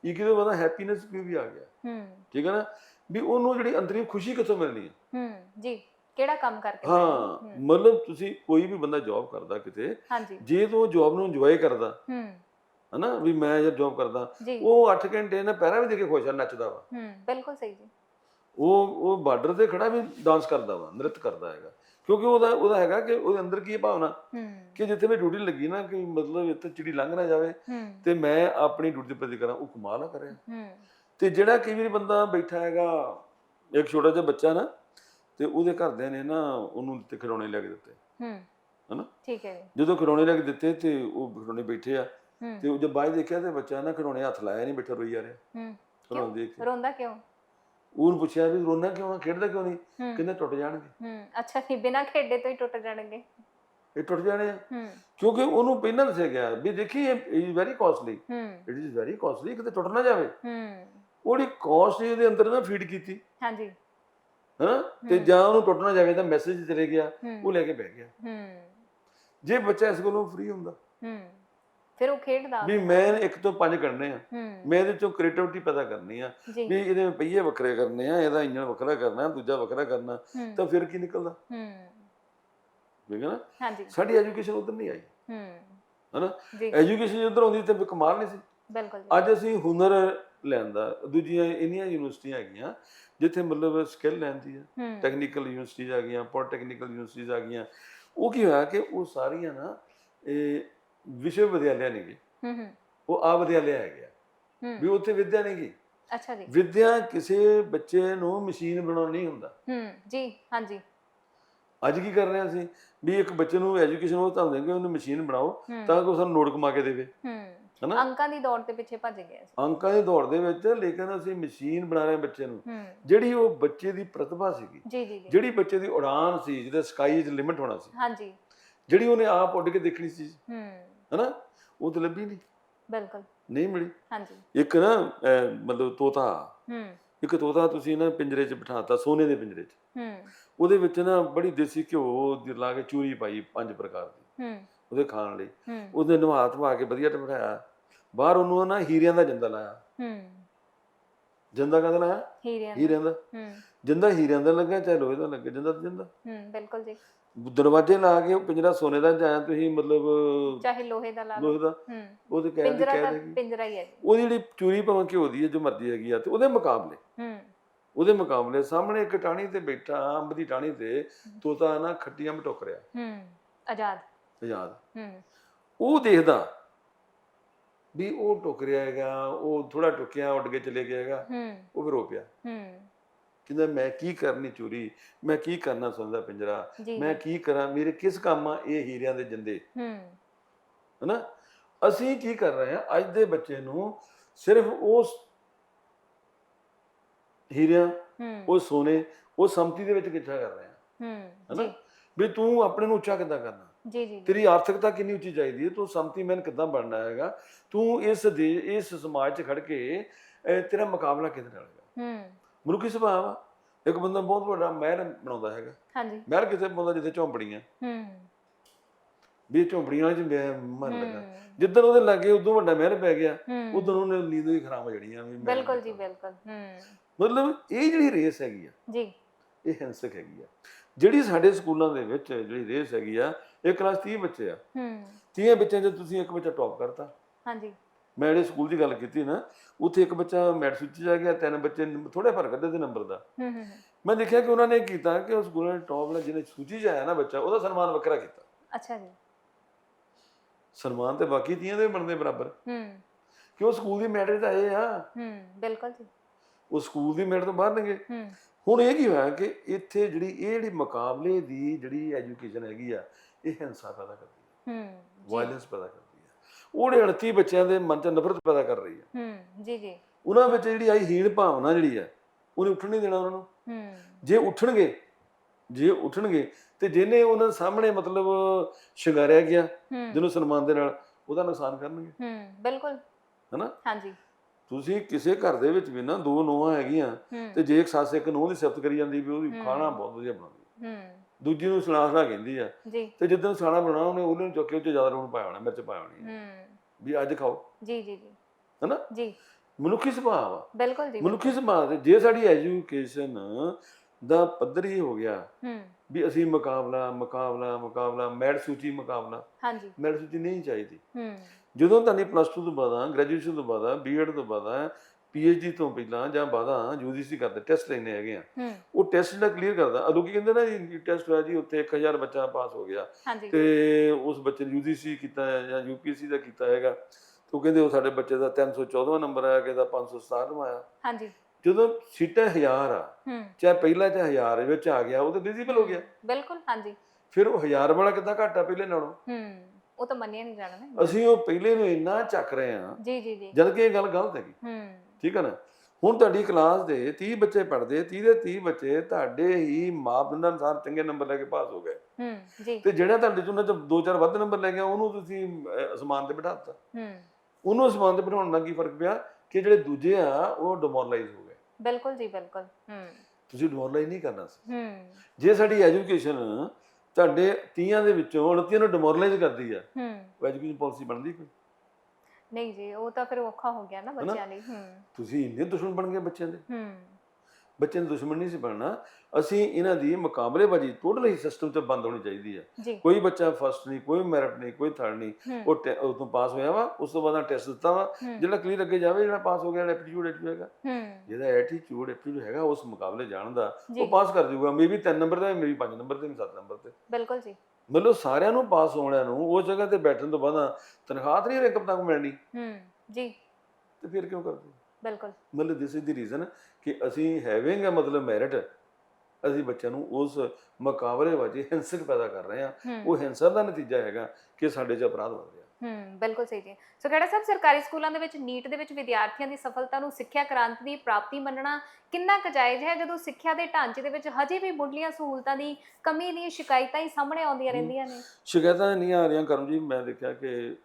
ਈਕਿਊ ਤੋਂ ਬੰਦਾ ਹੈਪੀਨੈਸ ਵੀ ਵੀ ਆ ਗਿਆ। ਹੂੰ। ਠੀਕ ਹੈ ਨਾ? ਵੀ ਉਹਨੂੰ ਜਿਹੜੀ ਅੰਦਰੀ ਖੁਸ਼ੀ ਕਿੱਥੋਂ ਮਿਲਣੀ ਹੈ? ਹੂੰ ਜੀ। ਕਿਹੜਾ ਕੰਮ ਕਰਕੇ? ਹਾਂ ਮਤਲਬ ਤੁਸੀਂ ਕੋਈ ਵੀ ਬੰਦਾ ਜੌਬ ਕਰਦਾ ਕਿਤੇ ਹਾਂਜੀ। ਜੇ ਤੂੰ ਜੌਬ ਨੂੰ ਇੰਜੋਏ ਕਰਦਾ ਹੂੰ। ਹਨਾ ਵੀ ਮੈਂ ਯਾਰ ਜੌਬ ਕਰਦਾ ਉਹ 8 ਘੰਟੇ ਨਾ ਪੈਰਾਂ ਵੀ ਦੇ ਕੇ ਖੁਸ਼ ਆ ਨੱਚਦਾ ਵਾ। ਹੂੰ ਬਿਲਕੁਲ ਸਹੀ ਜੀ। ਉਹ ਉਹ ਬਾਰਡਰ ਤੇ ਖੜਾ ਵੀ ਡਾਂਸ ਕਰਦਾ ਵਾ ਨ੍ਰਿਤ ਕਰਦਾ ਹੈਗਾ। ਕਿਉਂਕਿ ਉਹਦਾ ਉਹਦਾ ਹੈਗਾ ਕਿ ਉਹਦੇ ਅੰਦਰ ਕੀ ਭਾਵਨਾ? ਕਿ ਜਿੱਥੇ ਮੈਂ ਡਿਊਟੀ ਲੱਗੀ ਨਾ ਕਿ ਮਤਲਬ ਇੱਥੇ ਚਿੜੀ ਲੰਘ ਨਾ ਜਾਵੇ ਤੇ ਮੈਂ ਆਪਣੀ ਡਿਊਟੀ ਦੇ ਪ੍ਰਤੀ ਕਰਾਂ ਉਹ ਕਮਾਲ ਆ ਕਰਿਆ। ਤੇ ਜਿਹੜਾ ਕਈ ਵਾਰੀ ਬੰਦਾ ਬੈਠਾ ਹੈਗਾ ਇੱਕ ਛੋਟਾ ਜਿਹਾ ਬੱਚਾ ਨਾ ਤੇ ਉਹਦੇ ਘਰਦਿਆਂ ਨੇ ਨਾ ਉਹਨੂੰ ਤੇ ਖਿਡੌਣੇ ਲੈ ਕੇ ਦਿੱਤੇ। ਹੂੰ। ਹਨਾ? ਠੀਕ ਹੈ ਜੀ। ਜਦੋਂ ਖਿਡੌਣੇ ਲੈ ਕੇ ਦਿੱਤੇ ਤੇ ਉਹ ਖਿਡੌਣੇ ਬੈਠੇ ਆ। ਹੂੰ। ਤੇ ਉਹ ਜਦ ਬਾਅਦ ਦੇਖਿਆ ਤੇ ਬੱਚਾ ਨਾ ਖਿਡੌਣੇ ਹੱਥ ਲਾਇਆ ਨਹੀਂ ਬੈਠਾ ਰੋਈ ਜਾ ਰਿਹਾ। ਹੂੰ। ਕੇ। ਰੋਂਦਾ ਕਿਉਂ? ਉਹਨੂੰ ਪੁੱਛਿਆ ਵੀ ਰੋਣਾ ਕਿਉਂ ਆ? ਖੇਡਦਾ ਕਿਉਂ ਨਹੀਂ ਕਹਿੰਦਾ ਟੁੱਟ ਜਾਣਗੇ। ਹੂੰ। ਅੱਛਾ ਨਹੀਂ ਬਿਨਾ ਖੇਡੇ ਤੋਂ ਹੀ ਟੁੱਟ ਜਾਣਗੇ। ਇਹ ਟੁੱਟ ਜਾਣੇ ਆ। ਹੂੰ। ਕਿਉਂਕਿ ਉਹਨੂੰ ਪਹਿਲਾਂ ਦੱਸਿਆ ਗਿਆ ਵੀ ਦੇਖੀ ਇਹ ਇਜ਼ ਵੈਰੀ ਕਾਸਟਲੀ ਹੂੰ। ਇਟ ਇਜ਼ ਵੈਰੀ ਕਾਸਟਲੀ ਕਿਤੇ ਟੁੱਟ ਨਾ ਜਾਵੇ। ਹੂੰ। ਉਹਦੀ ਕਾਸਟ ਇਹਦੇ ਅੰਦਰ ਨਾ ਫੀਡ ਕੀਤੀ। ਹਾਂਜੀ। ਹਨਾ ਤੇ ਹੂੰ। ਜਾਂ ਉਹਨੂੰ ਟੁੱਟ ਨਾ ਜਾਵੇ ਤਾਂ ਮੈਸੇਜ ਚਲੇ ਗਿਆ ਉਹ ਹੂੰ ਲੈ ਕੇ ਬਹਿ ਗਿਆ। ਹੂੰ। ਜੇ ਬੱਚਾ ਇਸ ਕੋਲੋਂ ਫ੍ਰੀ ਹੁੰਦਾ। ਹੂੰ। ਫਿਰ ਉਹ ਖੇਡਦਾ। ਵੀ ਮੈਂ ਇੱਕ ਤੋਂ ਪੰਜ ਕਰਨੇ ਆ। ਹੂੰ। ਮੈਂ ਇਹਦੇ ਚੋਂ ਕ੍ਰੀਏਟੀਵਿਟੀ ਪੈਦਾ ਕਰਨੀ ਆ। ਵੀ ਇਹਦੇ ਪਹੀਏ ਵੱਖਰੇ ਕਰਨੇ ਆ ਇਹਦਾ ਇੰਜਣ ਵੱਖਰਾ ਕਰਨਾ ਦੂਜਾ ਵੱਖਰਾ ਕਰਨਾ ਹੂੰ। ਤਾਂ ਫਿਰ ਕੀ ਨਿਕਲਦਾ? ਹੂੰ। ਠੀਕ ਹੈ ਨਾ? ਹਾਂਜੀ। ਸਾਡੀ ਐਜੂਕੇਸ਼ਨ ਉਧਰ ਨਹੀਂ ਆਈ। ਹੂੰ। ਹਨਾ? ਐਜੂਕੇਸ਼ਨ ਉਧਰ ਆਉਂਦੀ ਤੇ ਕਮਾਲ ਨਹੀਂ ਸੀ। ਬਿਲਕੁਲ ਅੱਜ ਅਸੀਂ ਹੁਨਰ ਲੈਣ ਦਾ ਦੂਜੀਆਂ ਇੰਨੀਆਂ ਯੂਨੀਵਰਸਿਟੀਆਂ ਹੈਗੀਆਂ ਜਿੱਥੇ ਮਤਲਬ ਸਕਿੱਲ ਲੈਣ ਦੀ ਹੈ। ਹੂੰ ਟੈਕਨੀਕਲ ਯੂਨੀਵਰਸਿਟੀਜ਼ ਆ ਗਈਆਂ ਪੋਲੀਟੈਕਨੀਕਲ ਯੂਨੀਵਰਸਿਟੀਜ਼ ਆ ਗਈਆਂ ਉਹ ਕੀ ਹੋਇਆ ਕਿ ਉਹ ਸਾਰੀਆਂ ਨਾ ਇਹ ਵਿਸ਼ਵ ਵਿਦਿਆਲਿਆ ਨਹੀਂ ਗਏ। ਹੂੰ ਹੂੰ। ਉਹ ਆ ਵਿਦਿਆਲਿਆ ਹੈਗੇ ਆ। ਵੀ ਹੂੰ ਉੱਥੇ ਵਿਦਿਆ ਨਹੀਂ ਗਈ। ਅੱਛਾ ਜੀ। ਵਿਦਿਆ ਕਿਸੇ ਬੱਚੇ ਨੂੰ ਮਸ਼ੀਨ ਬਣਾਉਣਾ ਨਹੀਂ ਹੁੰਦਾ। ਹੂੰ ਜੀ ਹਾਂਜੀ। ਅੱਜ ਕੀ ਕਰ ਰਹੇ ਹਾਂ ਅਸੀਂ? ਵੀ ਇੱਕ ਬੱਚੇ ਨੂੰ ਐਜੂਕੇਸ਼ਨ ਉਹ ਤਾਂ ਦੇਂਗੇ ਉਹਨੂੰ ਮਸ਼ੀਨ ਬਣਾਓ ਹੂੰ। ਤਾਂ ਕਿ ਉਹ ਸਾਨੂੰ ਨੋਟ ਕਮਾ ਕੇ ਦੇਵੇ। ਹੂੰ। ਹਨਾ? ਅੰਕਾਂ ਦੀ ਦੌੜ ਤੇ ਪਿੱਛੇ ਭੱਜ ਗਿਆ ਸੀ ਅੰਕਾਂ ਦੀ ਦੌੜ ਦੇ ਵਿੱਚ ਲੇਕਿਨ ਅਸੀਂ ਮਸ਼ੀਨ ਬਣਾ ਰਹੇ ਬੱਚੇ ਨੂੰ। ਹੂੰ। ਜਿਹੜੀ ਉਹ ਬੱਚੇ ਦੀ ਪ੍ਰਤਿਭਾ ਸੀਗੀ। ਜੀ ਜੀ ਜੀ। ਜਿਹੜੀ ਬੱਚੇ ਦੀ ਉਡਾਨ ਸੀ ਜਿਹਦਾ ਸਕਾਈ 'ਚ ਲਿਮਟ ਹੋਣਾ ਸੀ। ਹਾਂਜੀ। ਜਿਹੜੀ ਉਹਨੇ ਆਪ ਉੱਡ ਕੇ ਦੇਖਣੀ ਸੀ। ਹੂੰ। ਹਨਾ? ਉਹ ਤਾਂ ਲੱਭੀ ਨਹੀਂ। ਬਿਲਕੁਲ। ਨਹੀਂ ਮਿਲੀ। ਹਾਂਜੀ। ਇੱਕ ਨਾ ਅਹ, ਮਤਲਬ ਤੋਤਾ। ਹੂੰ। ਇੱਕ ਤੋਤਾ ਤੁਸੀਂ ਨਾ ਪਿੰਜਰੇ 'ਚ ਬਿਠਾਤਾ ਸੋਨੇ ਦੇ ਪਿੰਜਰੇ 'ਚ। ਹੂੰ। ਉਹਦੇ ਵਿੱਚ ਨਾ ਬੜੀ ਦੇਸੀ ਘਿਓ ਦੀ ਲਾ ਕੇ ਚੂਰੀ ਪਾਈ ਪੰਜ ਪ੍ਰਕਾਰ ਦੀ। ਹੂੰ। ਉਹਦੇ ਖਾਣ ਲਈ। ਹੂੰ। ਉਹਦੇ ਨਵਾ ਧਵਾ ਕੇ ਵਧੀਆ ਬਿਠਾਇਆ ਬਾਹਰ ਉਹਨੂੰ ਨਾ ਹੀਰਿਆਂ ਦਾ ਜਿੰਦਾ ਲਾਇਆ। ਹੂੰ। ਜਿੰਦਾ ਕਦ ਲਾਇਆ? ਹੀਰਿਆਂ। ਹੀਰਿਆਂ ਦਾ। ਹੂੰ। ਜਿੰਦਾ ਹੀਰਿਆਂ ਦਾ ਲੱਗਾ ਚਾਹੇ ਲੋਹੇ ਦਾ ਲੱਗੇ ਜਿੰਦਾ ਤਾਂ ਜਿੰਦਾ। ਹੂੰ ਬਿਲਕੁਲ ਜੀ। ਦਰਵਾਜ਼ੇ ਲਾ ਕੇ ਉਹ ਪਿੰਜਰਾ ਸੋਨੇ ਦਾ ਜਾਂ ਤੁਸੀਂ ਮਤਲਬ ਚਾਹੇ ਲੋਹੇ ਦਾ ਲਾ ਲਓ। ਲੋਹੇ ਦਾ ਹੂੰ। ਉਹਦੇ ਕਹਿ ਦੀ ਪਿੰਜਰਾ ਤਾਂ ਪਿੰਜਰਾ ਹੀ ਹੈ ਉਹਦੀ ਜਿਹੜੀ ਚੂਰੀ ਭਾਵੇਂ ਘਿਓ ਦੀ ਹੈ ਜੋ ਮਰਜ਼ੀ ਹੈਗੀ ਆ ਤੇ ਉਹਦੇ ਮੁਕਾਬਲੇ। ਹੂੰ। ਉਹਦੇ ਮੁਕਾਬਲੇ ਸਾਹਮਣੇ ਇੱਕ ਟਾਣੀ ਤੇ ਬੈਠਾ ਅੰਬ ਦੀ ਟਾਣੀ ਤੇ ਤੋਤਾ ਨਾ ਖੱਟੀਆਂ ਮਟੋਕ ਰਿਹਾ। ਹੂੰ ਆਜ਼ਾਦ। ਆਜ਼ਾਦ। ਹੂੰ। ਉਹ ਦੇਖਦਾ ਵੀ ਉਹ ਟੁਕ ਰਿਹਾ ਹੈਗਾ ਉਹ ਥੋੜਾ ਟੁਕਿਆ ਉੱਡ ਕੇ ਚਲੇ ਗਿਆ ਹੈਗਾ ਉਹ ਫਿਰ ਰੋ ਪਿਆ। ਹੂੰ। ਕਹਿੰਦਾ ਮੈਂ ਕੀ ਕਰਨੀ ਚੋਰੀ? ਮੈਂ ਕੀ ਕਰਨਾ ਸੁਣਦਾ ਪਿੰਜਰਾ? ਮੈਂ। ਕੀ ਕਰਾਂ? ਮੇਰੇ ਕਿਸ ਕੰਮ ਆ? ਇਹ ਹੀਰਿਆਂ ਦੇ ਜਿੰਦੇ। ਹੂੰ। ਹਨਾ? ਅਸੀਂ ਕੀ ਕਰ ਰਹੇ ਹਾਂ? ਅੱਜ ਦੇ ਬੱਚੇ ਨੂੰ ਸਿਰਫ ਉਸ ਹੀਰਿਆਂ ਉਹ ਸੋਨੇ ਉਹ ਸੰਪਤੀ ਦੇ ਵਿੱਚ ਕਿੱਥਾ ਕਰ ਰਹੇ ਹਾਂ? ਹੂੰ। ਹਨਾ? ਵੀ ਤੂੰ ਆਪਣੇ ਨੂੰ ਉੱਚਾ ਕਿੱਦਾਂ ਕਰਨਾ? ਜੀ ਜੀ। ਤੇਰੀ ਆਰਥਿਕਤਾ ਕਿੰਨੀ ਉੱਚੀ ਚਾਹੀਦੀ ਹੈ? ਤੂੰ ਸੰਪਤੀਮੈਨ ਕਿੱਦਾਂ ਬਣਨਾ ਹੈਗਾ? ਤੂੰ ਇਸ ਦੇ ਇਸ ਸਮਾਜ 'ਚ ਖੜ ਕੇ ਤੇਰਾ ਮੁਕਾਬਲਾ ਕਿਹਦੇ ਨਾਲ ਹੈਗਾ? ਹੂੰ। ਮਨੁੱਖੀ ਸੁਭਾਅ ਆ ਇੱਕ ਬੰਦਾ ਬਹੁਤ ਵੱਡਾ ਮਹਿਲ ਬਣਾਉਂਦਾ ਹੈਗਾ। ਹਾਂਜੀ। ਮਹਿਲ ਕਿਤੇ ਬਣਾਉਂਦਾ ਜਿੱਥੇ ਝੌਂਪੜੀਆਂ। ਹੂੰ। ਵੀ ਝੌਂਪੜੀਆਂ 'ਚ ਮੈਂ ਮਨ ਲੱਗਾ। ਜਿੱਦਣ ਉਹਦੇ ਲੱਗੇ ਉਦੋਂ ਵੱਡਾ ਮਹਿਲ ਪੈ ਗਿਆ ਉਦੋਂ ਉਹਨੇ ਨੀਂਦ ਹੀ ਖਰਾਬ ਹੋ ਜਾਣੀਆਂ ਵੀ ਮੈਂ ਬਿਲਕੁਲ ਜੀ। ਬਿਲਕੁਲ। ਹੂੰ। ਮਤਲਬ ਇਹ ਜਿਹੜੀ ਰੇਸ ਹੈਗੀ ਆ ਜੀ। ਇਹ ਹਿੰਸਕ ਹੈਗੀ ਆ। ਜਿਹੜੀ ਸਾਡੇ ਸਕੂਲਾਂ ਦੇ ਵਿੱਚ ਜਿਹੜੀ ਰੇਸ ਹੈਗੀ ਆ ਇੱਕ ਕਲਾਸ 30 ਬੱਚੇ ਆ। ਹੂੰ। 30 ਬੱਚਿਆਂ 'ਚ ਤੁਸੀਂ ਇੱਕ ਬੱਚਾ ਟੌਪ ਕਰਤਾ। ਹਾਂਜੀ। ਮੈਂ ਜਿਹੜੇ ਸਕੂਲ ਦੀ ਗੱਲ ਕੀਤੀ ਨਾ ਉੱਥੇ ਇੱਕ ਬੱਚਾ ਮੈਟ ਸੂਚੀ 'ਚ ਆ ਗਿਆ ਤਿੰਨ ਬੱਚੇ ਥੋੜੇ ਫ਼ਰਕ ਅੱਧੇ ਦੇ ਨੰਬਰ ਦਾ। ਹੂੰ ਹੂੰ ਹੂੰ। ਮੈਂ ਦੇਖਿਆ ਕਿ ਉਹਨਾਂ ਨੇ ਕੀਤਾ ਕਿ ਉਹ ਸਕੂਲਾਂ ਦੇ ਟੌਪ ਵਾਲਾ ਜਿਹਨੇ ਸੂਚੀ 'ਚ ਆਇਆ ਨਾ ਬੱਚਾ ਉਹਦਾ ਸਨਮਾਨ ਵੱਖਰਾ ਕੀਤਾ। ਅੱਛਾ ਜੀ। ਸਨਮਾਨ ਤੇ ਬਾਕੀ ਤੀਆਂ ਦੇ ਬਣਦੇ ਬਰਾਬਰ। ਹੂੰ। ਕਿ ਉਹ ਸਕੂਲ ਦੀ ਮੈਰਿਟ ਤਾਂ ਆਏ ਆ। ਹੂੰ ਬਿਲਕੁਲ ਜੀ। ਉਹ ਸਕੂਲ ਦੀ ਮੈਰਿਟ ਤੋਂ ਬਾਹਰ ਨੇਗੇ। ਹੂੰ। ਹੁਣ ਇਹ ਕੀ ਹੋਇਆ ਕਿ ਇੱਥੇ ਜਿਹੜੀ ਇਹ ਜਿਹੜੀ ਮੁਕਾਬਲੇ ਦੀ ਜਿਹੜੀ ਐਜੂਕੇਸ਼ਨ ਹੈਗੀ ਆ ਇਹ ਹਿੰਸਾ ਪੈਦਾ ਕਰਦੀ ਹੈ। ਹੂੰ। ਵਾਇਲੈਂਸ ਪੈਦਾ ਕਰਦੀ ਹੈ। ਉਹਦੇ 38 ਬੱਚਿਆਂ ਦੇ ਮਨ 'ਚ ਨਫ਼ਰਤ ਪੈਦਾ ਕਰ ਰਹੀ ਹੈ। ਹੂੰ ਜੀ ਜੀ। ਉਹਨਾਂ ਵਿੱਚ ਜਿਹੜੀ ਆਈ ਹੀਣ ਭਾਵਨਾ ਜਿਹੜੀ ਹੈ ਉਹਨੇ ਉੱਠਣ ਨਹੀਂ ਦੇਣਾ ਉਹਨਾਂ ਨੂੰ। ਹੂੰ। ਜੇ ਉੱਠਣਗੇ ਜੇ ਉੱਠਣਗੇ ਤੇ ਜਿਹਨੇ ਉਹਨਾਂ ਦੇ ਸਾਹਮਣੇ ਮਤਲਬ ਸ਼ਿੰਗਾਰਿਆ ਗਿਆ ਜਿਹਨੂੰ ਸਨਮਾਨ ਦੇ ਨਾਲ ਉਹਦਾ ਨੁਕਸਾਨ ਕਰਨਗੇ। ਹੂੰ ਬਿਲਕੁਲ। ਹਨਾ? ਹਾਂਜੀ। ਤੁਸੀਂ ਕਿਸੇ ਘਰ ਦੇ ਵਿੱਚ ਵੀ ਨਾ ਦੋ ਨੋਹਾਂ ਹੈਗੀਆਂ ਤੇ ਜੇ ਇੱਕ ਸੱਸ ਇੱਕ ਨੂੰਹ ਦੀ ਸਿਫਤ ਕਰੀ ਜਾਂਦੀ ਵੀ ਉਹਦੀ। ਖਾਣਾ ਬਹੁਤ ਵਧੀਆ ਬਣਾਉਂਦੀ ਹੂੰ। ਦੂਜੀ ਨੂੰ ਸੁਣਾ ਸੁਣਾ ਕਹਿੰਦੀ ਆ। ਜੀ। ਤੇ ਜਿੱਦਣ ਖਾਣਾ ਬਣਾਉਣਾ ਉਹਨੇ ਉਹਨੇ ਚੁੱਕ ਕੇ ਜ਼ਿਆਦਾ ਲੂਣ ਪਾਇਆ ਹੋਣਾ ਮਿਰਚ ਪਾਇਆ ਹੋਣੀ ਹੈ। ਹੂੰ। ਵੀ ਅੱਜ ਖਾਓ। ਜੀ ਜੀ ਜੀ। ਹਨਾ? ਜੀ। ਮਨੁੱਖੀ ਸੁਭਾਅ ਆ ਬਿਲਕੁਲ ਜੀ ਮਨੁੱਖੀ ਸੁਭਾਅ ਦੇ ਜੇ ਸਾਡੀ ਐਜੂਕੇਸ਼ਨ ਦਾ ਪੱਧਰ ਹੀ ਹੋ ਗਿਆ ਹੂੰ। ਵੀ ਅਸੀਂ ਮੁਕਾਬਲਾ ਮੁਕਾਬਲਾ ਮੁਕਾਬਲਾ ਮੈਡ ਸੂਚੀ ਮੁਕਾਬਲਾ ਹਾਂਜੀ। ਮੈਡ ਸੂਚੀ ਨਹੀਂ ਚਾਹੀਦੀ। ਹੂੰ। ਜਦੋਂ ਤੁਹਾਡੀ ਪਲੱਸ 2 ਤੋਂ ਬਾਅਦ ਗ੍ਰੈਜੂਏਸ਼ਨ ਤੋਂ ਬਾਅਦ ਬੀਐਡ ਤੋਂ ਬਾਅਦ ਪੀਐਚਡੀ ਤੋਂ ਪਹਿਲਾਂ ਜਾਂ ਬਾਅਦ ਯੂਜੀਸੀ ਕਰਦੇ ਟੈਸਟ ਲੈਣੇ ਹੈਗੇ ਆ। ਉਹ ਟੈਸਟ ਜਿਹੜਾ ਕਲੀਅਰ ਕਰਦਾ ਅਦੋਂ ਕੀ ਕਹਿੰਦੇ ਨਾ ਜੀ ਟੈਸਟ ਹੋਇਆ ਜੀ ਉੱਥੇ 1000 ਬੱਚਾ ਪਾਸ ਹੋ ਗਿਆ। ਤੇ ਉਸ ਬੱਚੇ ਨੇ ਯੂਜੀਸੀ ਕੀਤਾ ਹੈ ਜਾਂ ਯੂਪੀਐਸਸੀ ਦਾ ਕੀਤਾ ਹੈਗਾ। ਤੇ ਉਹ ਕਹਿੰਦੇ ਉਹ ਸਾਡੇ ਬੱਚੇ ਦਾ 314ਵਾਂ ਨੰਬਰ ਆਇਆ ਕਿਦਾ 567ਵਾਂ ਆਇਆ। ਹਾਂਜੀ। ਜਦੋਂ ਸੀਟਾਂ 1000 ਆ ਚਾਹੇ ਪਹਿਲਾ ਚਾਹੇ 1000 ਵਿੱਚ ਆ ਗਿਆ ਉਹ ਤਾਂ ਵਿਜ਼ੀਬਲ ਹੋ ਗਿਆ। ਬਿਲਕੁਲ ਹਾਂਜੀ। ਫਿਰ ਉਹ 1000 ਵਾਲਾ ਕਿੱਦਾਂ ਘਟਾ ਪਹਿਲੇ ਨਾਲੋਂ? ਹੂੰ ਉਹ ਤਾਂ ਮੰਨਿਆ ਨਹੀਂ ਜਾਣਾ ਨਾ। ਅਸੀਂ ਉਹ ਪਹਿਲੇ ਨੂੰ ਇੰਨਾ ਚੱਕ ਰਹੇ ਆ ਜੀ ਜੀ ਜੀ। ਜਦ ਕਿ ਇਹ ਗੱਲ ਗਲਤ ਹੈਗੀ। ਹੂੰ। ਠੀਕ ਹੈ ਨਾ? ਹੁਣ ਤੁਹਾਡੀ ਕਲਾਸ ਦੇ 30 ਬੱਚੇ ਪੜ੍ਹਦੇ 30 ਦੇ 30 ਬੱਚੇ ਤੁਹਾਡੇ ਹੀ ਮਾਪਦੰਡ ਅਨੁਸਾਰ ਚੰਗੇ ਨੰਬਰ ਲੈ ਕੇ ਪਾਸ ਹੋ ਗਏ। ਹੂੰ ਜੀ। ਤੇ ਜਿਹੜਾ ਤੁਹਾਡੇ ਚੋਂ ਚ ਦੋ ਚਾਰ ਵੱਧ ਨੰਬਰ ਲੈ ਗਿਆ ਉਹਨੂੰ ਤੁਸੀਂ ਅਸਮਾਨ ਤੇ ਬਿਠਾ ਦਿੱਤਾ। ਹੂੰ। ਉਹਨੂੰ ਅਸਮਾਨ ਤੇ ਬਿਠਾਉਣ ਨਾਲ ਕੀ ਫ਼ਰਕ ਪਿਆ ਕਿ ਜਿਹੜੇ ਦੂਜੇ ਆ ਉਹ ਡਿਮੋਰਲਾਈਜ਼ ਹੋ ਗਏ। ਬਿਲਕੁਲ ਜੀ ਬਿਲਕੁਲ। ਹੂੰ। ਤੁਸੀਂ ਡਿਮੋਰਲਾਈਜ਼ ਨਹੀਂ ਕਰਨਾ ਸੀ। ਹੂੰ। ਜੇ ਸਾਡੀ ਐਜੂਕੇਸ਼ਨ ਤੁਹਾਡੇ 30 ਦੇ ਵਿੱਚੋਂ 29 ਨੂੰ ਡਿਮੋਰਲਾਈਜ਼ ਕਰਦੀ ਆ ਹੂੰ। ਐਜੂਕੇਸ਼ਨ ਪਾਲਿਸੀ ਬਣਦੀ ਕੋਈ? ਨਹੀਂ ਜੀ ਉਹ ਤਾਂ ਫਿਰ ਔਖਾ ਹੋ ਗਿਆ ਨਾ ਬੱਚਿਆਂ ਲਈ ਹੂੰ। ਤੁਸੀਂ ਇੰਨੇ ਦੁਸ਼ਮਣ ਬਣ ਗਏ ਬੱਚਿਆਂ ਦੇ। ਹੂੰ। ਬੱਚਿਆਂ ਦੇ ਦੁਸ਼ਮਣ ਨਹੀਂ ਸੀ ਬਣਨਾ ਅਸੀਂ ਇਹਨਾਂ ਦੀ ਮੁਕਾਬਲੇਬਾਜ਼ੀ ਟੋਟਲੀ ਸਿਸਟਮ 'ਚ ਬੰਦ ਹੋਣੀ ਚਾਹੀਦੀ ਹੈ ਕੋਈ ਬੱਚਾ ਫਸਟ ਨਹੀਂ ਕੋਈ ਮੈਰਿਟ ਨਹੀਂ ਕੋਈ ਥਰਡ ਨਹੀਂ ਉਹ ਤੋਂ ਪਾਸ ਹੋਇਆ ਵਾ ਉਸ ਤੋਂ ਬਾਅਦ ਟੈਸਟ ਦਿੱਤਾ ਵਾ ਜਿਹੜਾ ਕਲੀਅਰ ਅੱਗੇ ਜਾਵੇ ਜਿਹੜਾ ਪਾਸ ਹੋ ਗਿਆ ਐਪਟੀਟਿਊਡ ਹੈਗਾ। ਜਿਹਦਾ ਐਟੀਟਿਊਡ ਐਪਟੀਟਿਊਡ ਹੈਗਾ ਉਸ ਮੁਕਾਬਲੇ ਜਾਣ ਦਾ ਉਹ ਪਾਸ ਕਰ ਜਾਊਗਾ ਮੇਬੀ 3 ਨੰਬਰ ਤੇ ਮੇਬੀ 5 ਨੰਬਰ ਤੇ ਨਹੀਂ 7 ਨੰਬਰ ਤੇ। ਬਿਲਕੁਲ ਜੀ। ਮਤਲਬ ਸਾਰਿਆਂ ਨੂੰ ਪਾਸ ਹੋਣਿਆਂ ਨੂੰ ਉਸ ਜਗ੍ਹਾ ਤੇ ਬੈਠਣ ਤੋਂ ਬਾਅਦ ਤਨਖਾਹ ਤਾਂ ਨਹੀਂ ਰੈਂਕ ਤੱਕ ਮਿਲਣੀ। ਹੂੰ ਜੀ। ਤੇ ਫਿਰ ਕਿਉਂ ਕਰਦੇ? ਬਿਲਕੁਲ। ਮਤਲਬ ਦਿਸ ਇਜ਼ ਦੀ ਰੀਜ਼ਨ ਕਿ ਅਸੀਂ ਹੈਵਿੰਗ ਅ ਮਤਲਬ ਮੈਰਿਟ ਅਸੀਂ ਬੱਚਿਆਂ ਨੂੰ ਉਸ ਮੁਕਾਬਲੇਬਾਜ਼ੀ ਹਿੰਸਕ ਪੈਦਾ ਕਰ ਰਹੇ ਹਾਂ। ਹੂੰ। ਉਹ ਹਿੰਸਾ ਦਾ ਨਤੀਜਾ ਹੈਗਾ ਕਿ ਸਾਡੇ 'ਚ ਅਪਰਾਧ ਵਧ ਰਿਹਾ। ਹੂੰ ਬਿਲਕੁਲ ਸਹੀ ਜੀ। ਸੋ ਕਿਹੜਾ ਸਾਹਿਬ ਸਰਕਾਰੀ ਸਕੂਲਾਂ ਦੇ ਵਿੱਚ ਨੀਟ ਦੇ ਵਿੱਚ ਵਿਦਿਆਰਥੀਆਂ ਦੀ ਸਫਲਤਾ ਨੂੰ ਸਿੱਖਿਆ ਕ੍ਰਾਂਤੀ ਦੀ ਪ੍ਰਾਪਤੀ ਮੰਨਣਾ ਕਿੰਨਾ ਕੁ ਜਾਇਜ਼ ਹੈ? ਜਦੋਂ ਸਿੱਖਿਆ ਦੇ ਢਾਂਚੇ ਦੇ ਵਿੱਚ ਹਜੇ ਵੀ ਮੁੱਢਲੀਆਂ ਸਹੂਲਤਾਂ ਦੀ ਕਮੀ ਦੀਆਂ ਸ਼ਿਕਾਇਤਾਂ ਹੀ ਸਾਹਮਣੇ ਆਉਂਦੀਆਂ ਹੂੰ। ਰਹਿੰਦੀਆਂ ਨੇ? ਸ਼ਿਕਾਇਤਾਂ ਨਹੀਂ ਆ ਰਹੀਆਂ ਕਰਮ ਜੀ ਮੈਂ ਦੇਖਿਆ ਕਿ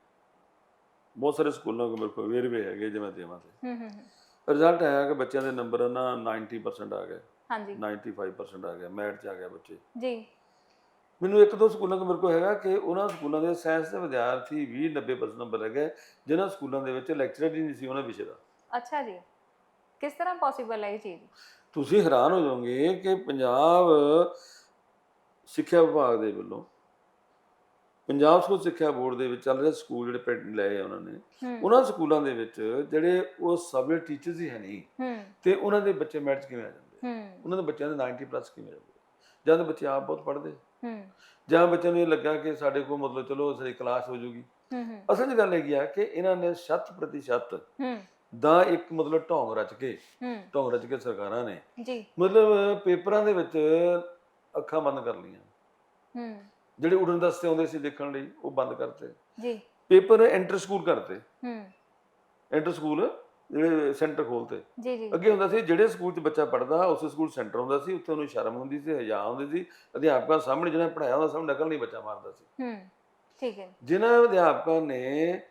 ਬਹੁਤ ਸਾਰੇ ਸਕੂਲਾਂ ਕੋਲ ਮੇਰੇ ਕੋਲ ਵੇਰਵੇ ਹੈਗੇ ਜਿਵੇਂ ਦੇਵਾਂ ਤੇ। ਹੂੰ ਹੂੰ ਹੂੰ। ਰਿਜ਼ਲਟ ਆਇਆ ਕਿ ਬੱਚਿਆਂ ਦੇ ਨੰਬਰ ਨਾ 90% ਆ ਗਏ। ਹਾਂਜੀ। 95% ਆ ਗਏ ਮੈਥ 'ਚ ਆ ਗਏ ਬੱਚੇ। ਜੀ। ਮੈਨੂੰ ਇੱਕ ਦੋ ਸਕੂਲਾਂ ਤੋਂ ਮੇਰੇ ਕੋਲ ਹੈਗਾ ਕਿ ਉਹਨਾਂ ਸਕੂਲਾਂ ਦੇ ਸਾਇੰਸ ਦੇ ਵਿਦਿਆਰਥੀ ਵੀ 90% ਨੰਬਰ ਲੈ ਗਏ ਜਿਨ੍ਹਾਂ ਸਕੂਲਾਂ ਦੇ ਵਿੱਚ ਲੈਕਚਰਰ ਹੀ ਨਹੀਂ ਸੀ ਉਹਨਾਂ ਵਿਸ਼ੇ ਦਾ। ਅੱਛਾ ਜੀ। ਕਿਸ ਤਰ੍ਹਾਂ ਪੋਸੀਬਲ ਹੈ ਇਹ ਚੀਜ਼? ਤੁਸੀਂ ਹੈਰਾਨ ਹੋ ਜਾਓਗੇ ਕਿ ਪੰਜਾਬ ਸਿੱਖਿਆ ਵਿਭਾਗ ਦੇ ਵੱਲੋਂ ਪੰਜਾਬ ਸਕੂਲ ਸਿੱਖਿਆ ਬੋਰਡ ਦੇ ਵਿੱਚ ਚੱਲ ਰਹੇ ਸਕੂਲ ਜਿਹੜੇ ਪਿੰਡ ਲਏ ਆ ਉਹਨਾਂ ਨੇ ਉਹਨਾਂ ਸਕੂਲਾਂ ਦੇ ਵਿੱਚ ਜਿਹੜੇ ਉਹ ਸਬਜੈਕਟ ਟੀਚਰਸ ਹੀ ਹੈ ਨਹੀਂ ਤੇ ਉਹਨਾਂ ਦੇ ਬੱਚੇ 'ਚ ਕਿਵੇਂ ਆ ਜਾਂਦੇ ਉਹਨਾਂ ਦੇ ਬੱਚਿਆਂ ਦੇ 90 ਪਲੱਸ ਕਿਵੇਂ ਆ ਜਾਂਦੇ ਜਾਂ ਬੱਚੇ ਆਪ ਬਹੁਤ ਪੜ੍ਹਦੇ ਜਾਂ ਬੱਚਿਆਂ ਨੂੰ ਇਹ ਲੱਗਾ ਕਿ ਸਾਡੇ ਕੋਲ ਮਤਲਬ ਚਲੋ ਸਾਡੀ ਕਲਾਸ ਹੋ ਜੂਗੀ। ਅਸਲ ਗੱਲ ਹੈਗੀ ਆ ਕਿ ਇਹਨਾਂ ਨੇ ਸ਼ਤ ਪ੍ਰਤੀਸ਼ਤ ਹੂੰ। ਦਾ ਇੱਕ ਮਤਲਬ ਢੋਂਗ ਰਚ ਕੇ ਢੋਂਗ ਰਚ ਕੇ ਸਰਕਾਰਾਂ ਨੇ ਜੀ। ਮਤਲਬ ਪੇਪਰਾਂ ਦੇ ਵਿੱਚ ਅੱਖਾਂ ਬੰਦ ਕਰ ਲਈਆਂ। ਹੂੰ। ਜਿਹੜੇ ਉਡਣ ਦਸਤੇ ਆਉਂਦੇ ਸੀ ਦੇਖਣ ਲਈ ਉਹ ਬੰਦ ਕਰਤੇ। ਜੀ। ਪੇਪਰ ਐਂਟਰ ਸਕੂਲ ਕਰਤੇ। ਹੂੰ। ਐਂਟਰ ਸਕੂਲ ਜਿਹੜੇ ਸੈਂਟਰ ਖੋਲਤੇ। ਜੀ ਜੀ। ਅੱਗੇ ਹੁੰਦਾ ਸੀ ਜਿਹੜੇ ਸਕੂਲ 'ਚ ਬੱਚਾ ਪੜਦਾ ਉਸ ਸਕੂਲ ਸੈਂਟਰ ਹੁੰਦਾ ਸੀ ਉੱਥੇ ਉਹਨੂੰ ਸ਼ਰਮ ਹੁੰਦੀ ਸੀ ਹਯਾ ਹੁੰਦੀ ਸੀ। ਅਧਿਆਪਕਾਂ ਸਾਹਮਣੇ ਜਿਹਨੇ ਪੜਾਇਆ ਹੁੰਦਾ ਸਾਹਮਣੇ ਨਕਲ ਨਹੀਂ ਬੱਚਾ ਮਾਰਦਾ ਸੀ। ਹੂੰ ਠੀਕ ਹੈ। ਜਿਨ੍ਹਾਂ ਅਧਿਆਪਕਾਂ ਨੇ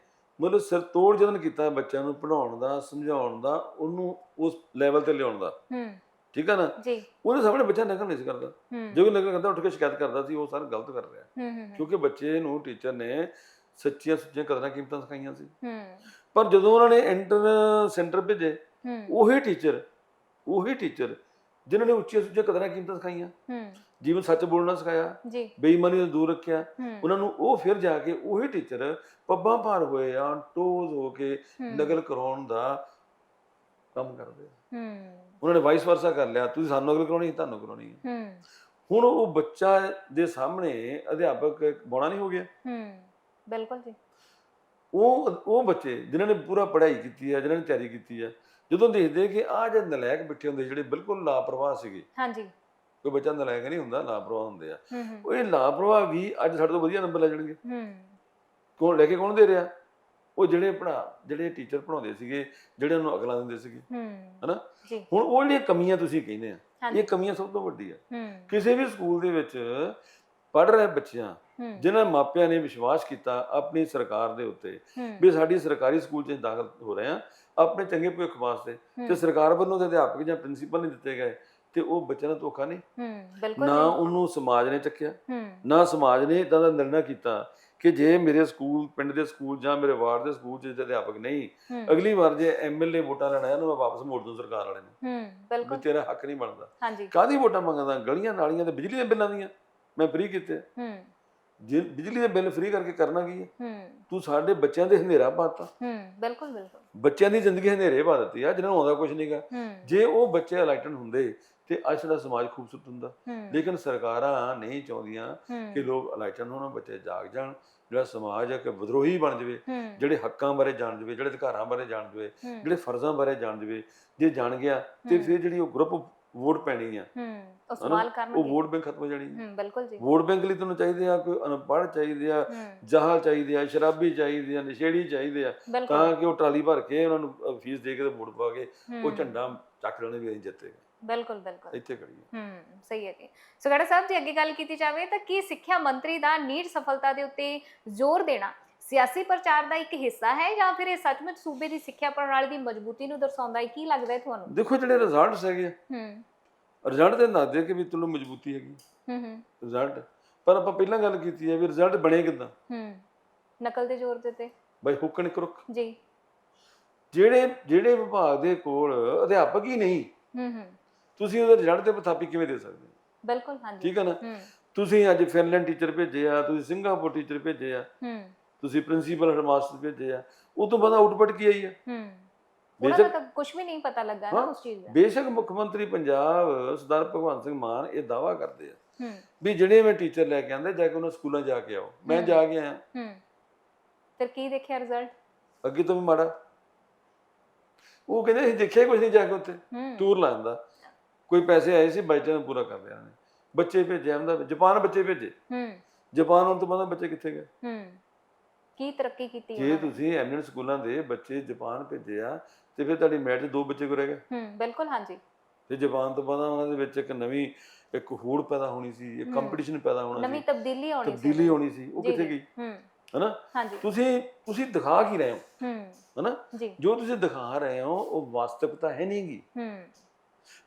ਮਤਲਬ ਸਿਰ ਤੋੜ ਯਤਨ ਕੀਤਾ ਬੱਚਿਆਂ ਨੂੰ ਪੜਾਉਣ ਦਾ ਸਮਝਾਉਣ ਦਾ ਉਹਨੂੰ ਉਸ ਲੈਵਲ ਤੇ ਲਿਆਉਣ ਦਾ। ਹੂੰ। ਠੀਕ ਹੈ ਨਾ? ਜੀ। ਉਹਦੇ ਸਾਹਮਣੇ ਬੱਚਾ ਨਕਲ ਨਹੀਂ ਸੀ ਕਰਦਾ। ਜੇ ਨਕਲ ਕਰਦਾ ਉੱਠ ਕੇ ਸ਼ਿਕਾਇਤ ਕਰਦਾ ਸੀ ਉਹ ਸਾਰਾ ਗਲਤ ਕਰ ਰਿਹਾ। ਹੂੰ ਹੂੰ ਕਿਉਂਕਿ ਬੱਚੇ ਨੂੰ ਟੀਚਰ ਨੇ ਸੱਚੀਆਂ ਸੁੱਚੀਆਂ ਕਦਰਾਂ ਕੀਮਤਾਂ ਸਿਖਾਈਆਂ ਸੀ। ਹੂੰ। ਪਰ ਜਦੋਂ ਉਹਨਾਂ ਨੇ ਐਂਟਰ ਸੈਂਟਰ ਭੇਜੇ ਉਹੀ ਟੀਚਰ ਉਹੀ ਟੀਚਰ ਜਿਨ੍ਹਾਂ ਨੇ ਉੱਚੀਆਂ ਸੁੱਚੀਆਂ ਕਦਰਾਂ ਕੀਮਤਾਂ ਸਿਖਾਈਆਂ। ਹੂੰ। ਜੀਵਨ ਸੱਚ ਬੋਲਣਾ ਸਿਖਾਇਆ ਜੀ। ਬੇਈਮਾਨੀ ਤੋਂ ਦੂਰ ਰੱਖਿਆ। ਉਹਨਾਂ ਨੂੰ ਉਹ ਫਿਰ ਜਾ ਕੇ ਉਹੀ ਟੀਚਰ ਪੱਬਾਂ ਭਾਰ ਹੋਏ ਆ ਟੋਜ਼ ਹੋ ਕੇ ਹੂੰ, ਨਕਲ ਕਰਾਉਣ ਦਾ ਕੰਮ ਕਰਦੇ ਆ। ਹੂੰ। ਉਹਨਾਂ ਨੇ ਵਾਈਸ ਵਰਸਾ ਕਰ ਲਿਆ ਤੁਸੀਂ ਸਾਨੂੰ ਨਕਲ ਕਰਾਉਣੀ ਤੁਹਾਨੂੰ ਕਰਾਉਣੀ ਹੈ ਹੂੰ। ਹੁਣ ਉਹ ਬੱਚਾ ਦੇ ਸਾਹਮਣੇ ਅਧਿਆਪਕ ਬੋਣਾ ਨਹੀਂ ਹੋ ਗਿਆ। ਹੂੰ ਬਿਲਕੁਲ ਜੀ। ਉਹ ਉਹ ਬੱਚੇ ਜਿਨ੍ਹਾਂ ਨੇ ਪੂਰਾ ਪੜ੍ਹਾਈ ਕੀਤੀ ਹੈ ਜਿਨ੍ਹਾਂ ਨੇ ਤਿਆਰੀ ਕੀਤੀ ਹੈ ਜਦੋਂ ਦੇਖਦੇ ਕਿ ਆਹ ਜੇ ਨਲਾਇਕ ਬੱਚੇ ਹੁੰਦੇ ਜਿਹੜੇ ਬਿਲਕੁਲ ਲਾਪਰਵਾਹ ਸੀਗੇ। ਹਾਂਜੀ। ਕੋਈ ਬੱਚਾ ਨਲਾਇਕ ਨਹੀਂ ਹੁੰਦਾ ਲਾਪਰਵਾਹ ਹੁੰਦੇ ਆ। ਉਹ ਇਹ ਲਾਪਰਵਾਹ ਵੀ ਅੱਜ ਸਾਡੇ ਤੋਂ ਵਧੀਆ ਨੰਬਰ ਲੈ ਜਾਣਗੇ। ਹੂੰ। ਕੌਣ ਲੈ ਕੇ ਕੌਣ ਦੇ ਰਿਹਾ? ਉਹ ਜਿਹੜੇ ਪੜਾ ਜਿਹੜੇ ਟੀਚਰ ਪੜਾਉਂਦੇ ਸੀਗੇ ਜਿਹੜੇ ਉਹਨੂੰ ਅਗਲਾ ਦਿੰਦੇ ਸੀਗੇ। ਹਨਾ? ਹੁਣ ਉਹ ਜਿਹੜੀਆਂ ਕਮੀਆਂ ਤੁਸੀਂ ਕਹਿੰਦੇ ਆ ਇਹ ਕਮੀਆਂ ਸਭ ਤੋਂ ਵੱਡੀ ਆ। ਕਿਸੇ ਵੀ ਸਕੂਲ ਦੇ ਵਿੱਚ ਪੜ ਰਹੇ ਬੱਚਿਆਂ ਜਿਨ੍ਹਾਂ ਮਾਪਿਆਂ ਨੇ ਵਿਸ਼ਵਾਸ ਕੀਤਾ ਆਪਣੀ ਸਰਕਾਰ ਦੇ ਉੱਤੇ ਵੀ ਸਾਡੀ ਸਰਕਾਰੀ ਸਕੂਲ 'ਚ ਦਾਖਲ ਹੋ ਰਹੇ ਆ ਆਪਣੇ ਚੰਗੇ ਭਵਿੱਖ ਵਾਸਤੇ ਤੇ ਸਰਕਾਰ ਵੱਲੋਂ ਤੇ ਅਧਿਆਪਕ ਜਾਂ ਪ੍ਰਿੰਸੀਪਲ ਨਹੀਂ ਦਿੱਤੇ ਗਏ ਤੇ ਉਹ ਬੱਚਿਆਂ ਦਾ ਧੋਖਾ ਨਹੀਂ। ਨਾ। ਉਹਨੂੰ ਸਮਾਜ ਨੇ ਚੱਕਿਆ ਨਾ ਸਮਾਜ ਨੇ ਇਦਾਂ ਦਾ ਨਿਰਣਾ ਕੀਤਾ ਕਿ ਜੇ ਮੇਰੇ ਸਕੂਲ ਪਿੰਡ ਦੇ ਸਕੂਲ ਜਾਂ ਮੇਰੇ ਵਾਰਡ ਦੇ ਸਕੂਲ 'ਚ ਅਧਿਆਪਕ ਨਹੀਂ ਹੂੰ। ਅਗਲੀ ਵਾਰ ਜੇ ਐਮਐਲਏ ਵੋਟਾਂ ਲੈਣ ਨਾ ਮੈਂ ਵਾਪਸ ਮੋੜ ਦੂੰ ਸਰਕਾਰ ਵਾਲੇ ਨੂੰ। ਹੂੰ ਬਿਲਕੁਲ। ਤੇਰਾ ਹੱਕ ਨਹੀਂ ਬਣਦਾ। ਹਾਂਜੀ। ਕਾਦੀ ਵੋਟਾਂ ਮੰਗਦਾ? ਗਲੀਆਂ ਨਾਲੀਆਂ ਤੇ ਬਿਜਲੀ ਦੇ ਬਿੱਲਾਂ ਦੀਆਂ। ਮੈਂ ਫ੍ਰੀ ਕੀਤੇ। ਹੂੰ। ਜੇ ਬਿਜਲੀ ਦੇ ਬਿੱਲ ਫ੍ਰੀ ਕਰਕੇ ਕਰਨਾ ਕੀ ਹੈ? ਹੂੰ। ਤੂੰ ਸਾਡੇ ਬੱਚਿਆਂ ਦੇ ਹਨੇਰਾ ਪਾਤਾ ਹੂੰ। ਬਿਲਕੁਲ ਬਿਲਕੁਲ। ਬੱਚਿਆਂ ਦੀ ਜ਼ਿੰਦਗੀ ਹਨੇਰੇ ਪਾ ਦਿੱਤੀ ਆ ਜਿਹਨਾਂ ਨੂੰ ਆਉਂਦਾ ਕੁਝ ਨਹੀਂਗਾ ਹੂੰ। ਜੇ ਉਹ ਬੱਚੇ ਇਲੈਕਟਡ ਹੁੰਦੇ ਤੇ ਅੱਜ ਸਾਡਾ ਸਮਾਜ ਖੂਬਸੂਰਤ ਹੁੰਦਾ। ਲੇਕਿਨ ਸਰਕਾਰਾਂ ਨਹੀਂ ਚਾਹੁੰਦੀਆਂ ਕਿ ਲੋਕ ਇਲੈਕਟਡ ਹੋਣ ਬੱਚੇ ਜਾਗ ਜਾਣ ਜਿਹੜਾ ਸਮਾਜ ਹੈ ਕਿ ਵਿਦਰੋਹੀ ਬਣ ਜਾਵੇ। ਜਿਹੜੇ ਹੱਕਾਂ ਬਾਰੇ ਜਾਣ ਜਾਵੇ ਜਿਹੜੇ ਅਧਿਕਾਰਾਂ ਬਾਰੇ ਜਾਣ ਜਾਵੇ ਜਿਹੜੇ ਫਰਜ਼ਾਂ ਬਾਰੇ ਜਾਣ ਜਾਵੇ ਜੇ ਜਾਣ ਗਿਆ ਤੇ। ਫਿਰ ਜਿਹੜੀ ਉਹ ਗਰੁੱਪ ਵੋਟ ਪੈਣੀ ਆ। ਉਹ ਸਵਾਲ ਉਹ ਕਰਨਗੇ ਵੋਟ ਬੈਂਕ ਖਤਮ ਹੋ ਜਾਣੀ ਹੈ ਬਿਲਕੁਲ ਜੀ। ਵੋਟ ਬੈਂਕ ਲਈ ਤੁਹਾਨੂੰ ਚਾਹੀਦੇ ਆ ਕੋਈ ਅਨਪੜ੍ਹ ਚਾਹੀਦੇ ਆ ਜਹਾਲ ਚਾਹੀਦੇ ਆ ਸ਼ਰਾਬੀ ਚਾਹੀਦੇ ਆ ਨਸ਼ੇੜੀ ਚਾਹੀਦੇ ਆ। ਤਾਂ ਕਿ ਉਹ ਟਰਾਲੀ ਭਰ ਕੇ ਉਹਨਾਂ ਨੂੰ ਫੀਸ ਦੇ ਕੇ ਤੇ ਵੋਟ ਪਾ ਕੇ ਉਹ ਝੰਡਾ ਚੱਕ ਲੈਣੇ ਵੀ ਅਸੀਂ ਜਿੱਤੇਗਾ ਬਿਲਕੁਲ ਬਿਲਕੁਲ। ਇੱਥੇ ਖੜੀਏ ਹੂੰ। ਸਹੀ ਹੈ ਜੀ। ਸੋ ਗੜਾ ਸਾਹਿਬ ਜੀ ਅੱਗੇ ਗੱਲ ਕੀਤੀ ਜਾਵੇ ਤਾਂ ਕੀ ਸਿੱਖਿਆ ਮੰਤਰੀ ਦਾ ਨੀਟ ਸਫਲਤਾ ਦੇ ਉੱਤੇ ਜ਼ੋਰ ਦੇਣਾ ਸਿਆਸੀ ਪ੍ਰਚਾਰ ਦਾ ਇੱਕ ਹਿੱਸਾ ਹੈ ਜਾਂ ਫਿਰ ਇਹ ਸੱਚਮੁੱਚ ਸੂਬੇ ਦੀ ਸਿੱਖਿਆ ਪ੍ਰਣਾਲੀ ਦੀ ਮਜ਼ਬੂਤੀ ਨੂੰ ਦਰਸਾਉਂਦਾ ਹੈ? ਕੀ ਲੱਗਦਾ ਹੈ ਤੁਹਾਨੂੰ? ਦੇਖੋ ਜਿਹੜੇ ਰਿਜ਼ਲਟਸ ਹੈਗੇ ਹੂੰ। ਰਿਜ਼ਲਟ ਤੇ ਦੱਸਦੇ ਕਿ ਵੀ ਤੁਹਾਨੂੰ ਮਜ਼ਬੂਤੀ ਹੈਗੀ। ਹੂੰ ਹੂੰ। ਰਿਜ਼ਲਟ ਪਰ ਆਪਾਂ ਪਹਿਲਾਂ ਗੱਲ ਕੀਤੀ ਹੈ ਵੀ ਰਿਜ਼ਲਟ ਬਣੇ ਕਿਦਾਂ। ਹੂੰ। ਨਕਲ ਦੇ ਜ਼ੋਰ ਦੇ ਤੇ ਬਾਈ ਹੁੱਕਣ ਕਰੁਕ ਜੀ। ਜਿਹੜੇ ਜਿਹੜੇ ਵਿਭਾਗ ਦੇ ਕੋਲ ਅਧਿਆਪਕ ਹੀ ਨਹੀਂ ਹੂੰ ਹੂੰ। ਤੁਸੀਂ ਉਹਦੇ ਰਿਜ਼ਲਟ ਤੇ ਬਤਾਪੀ ਕਿਵੇਂ ਦੇ ਸਕਦੇ ਹੋ? ਬਿਲਕੁਲ ਹਾਂਜੀ। ਠੀਕ ਹੈ ਨਾ? ਤੁਸੀਂ ਅੱਜ ਫਿਨਲੈਂਡ ਟੀਚਰ ਭੇਜੇ ਆ ਤੁਸੀਂ ਸਿੰਗਾਪੁਰ ਟੀਚਰ ਭੇਜੇ ਆ ਤੁਸੀਂ ਪ੍ਰਿੰਸੀਪਲ ਹੈਡਮਾਸਟਰ ਭੇਜੇ ਆ ਉਹ ਤੋਂ ਬਾਅਦ ਆਊਟਪੁੱਟ ਕੀ ਆਈ ਆ ਦਾ ਬੇਸ਼ੱਕ ਕੁਝ ਵੀ ਨਹੀਂ ਪਤਾ ਲੱਗਾ ਨਾ ਉਸ ਚੀਜ਼ ਦਾ। ਬੇਸ਼ੱਕ ਮੁੱਖ ਮੰਤਰੀ ਪੰਜਾਬ ਸਰਦਾਰ ਭਗਵੰਤ ਸਿੰਘ ਮਾਨ ਇਹ ਦਾਵਾ ਕਰਦੇ ਆ ਵੀ ਜਿਹੜੇ ਮੈਂ ਟੀਚਰ ਲੈ ਕੇ ਆਂਦੇ ਜਾ ਕੇ ਉਹਨਾਂ ਸਕੂਲਾਂ ਜਾ ਕੇ ਆਓ। ਮੈਂ। ਜਾ ਕੇ ਆਇਆ। ਫਿਰ ਕੀ ਦੇਖਿਆ ਰਿਜ਼ਲਟ ਅੱਗੇ ਤੋਂ ਵੀ ਮਾੜਾ। ਉਹ ਕਹਿੰਦੇ ਅਸੀਂ ਦੇਖਿਆ ਕੁਝ ਨਹੀਂ ਜਾ ਕੇ ਉੱਥੇ। ਟੂਰ ਲਾਉਂਦਾ ਕੋਈ ਪੈਸੇ ਆਏ ਸੀ ਬੱਚਿਆਂ ਨੂੰ ਪੂਰਾ ਕਰ ਲਿਆ ਨੇ ਬੱਚੇ ਭੇਜੇ ਅਹਿਮਦਾ ਜਪਾਨ ਬੱਚੇ ਭੇਜੇ। ਹੂੰ। ਜਪਾਨ ਹੁਣ ਤੋਂ ਬਾਅਦ ਬੱਚੇ ਕਿੱਥੇ ਗਏ? ਹੂੰ। ਕੀ ਤਰੱਕੀ ਕੀਤੀ ਜੇ? ਤੁਸੀਂ ਐਮੀਨੈਂਟ ਸਕੂਲਾਂ ਦੇ ਬੱਚੇ ਜਪਾਨ ਭੇਜੇ ਆ ਤੇ ਫਿਰ ਤੁਹਾਡੀ ਮੈਚ ਦੋ ਬੱਚੇ ਕੋ ਰਹਿ ਗਏ? ਹੂੰ ਬਿਲਕੁਲ ਹਾਂਜੀ। ਤੇ ਜਪਾਨ ਤੋਂ ਬਾਅਦ ਉਹਨਾਂ ਦੇ ਵਿੱਚ ਇੱਕ ਨਵੀਂ ਇੱਕ ਹੋੜ ਪੈਦਾ ਹੋਣੀ ਸੀ ਇੱਕ। ਕੰਪੀਟੀਸ਼ਨ ਪੈਦਾ ਹੋਣਾ ਨਵੀਂ ਸੀ। ਤਬਦੀਲੀ ਆਉਣੀ ਸੀ ਤਬਦੀਲੀ ਹੋਣੀ ਸੀ। ਉਹ ਕਿੱਥੇ। ਗਈ? ਹੂੰ। ਹਨਾ? ਹਾਂਜੀ। ਤੁਸੀਂ ਤੁਸੀਂ ਦਿਖਾ ਕੀ ਰਹੇ ਹੋ? ਹੂੰ। ਹਨਾ? ਜੀ। ਜੋ ਤੁਸੀਂ ਦਿਖਾ ਰਹੇ ਹੋ ਉਹ ਵਾਸਤਵਿਕਤਾ ਹੈ ਨਹੀਂਗੀ ਹੂੰ।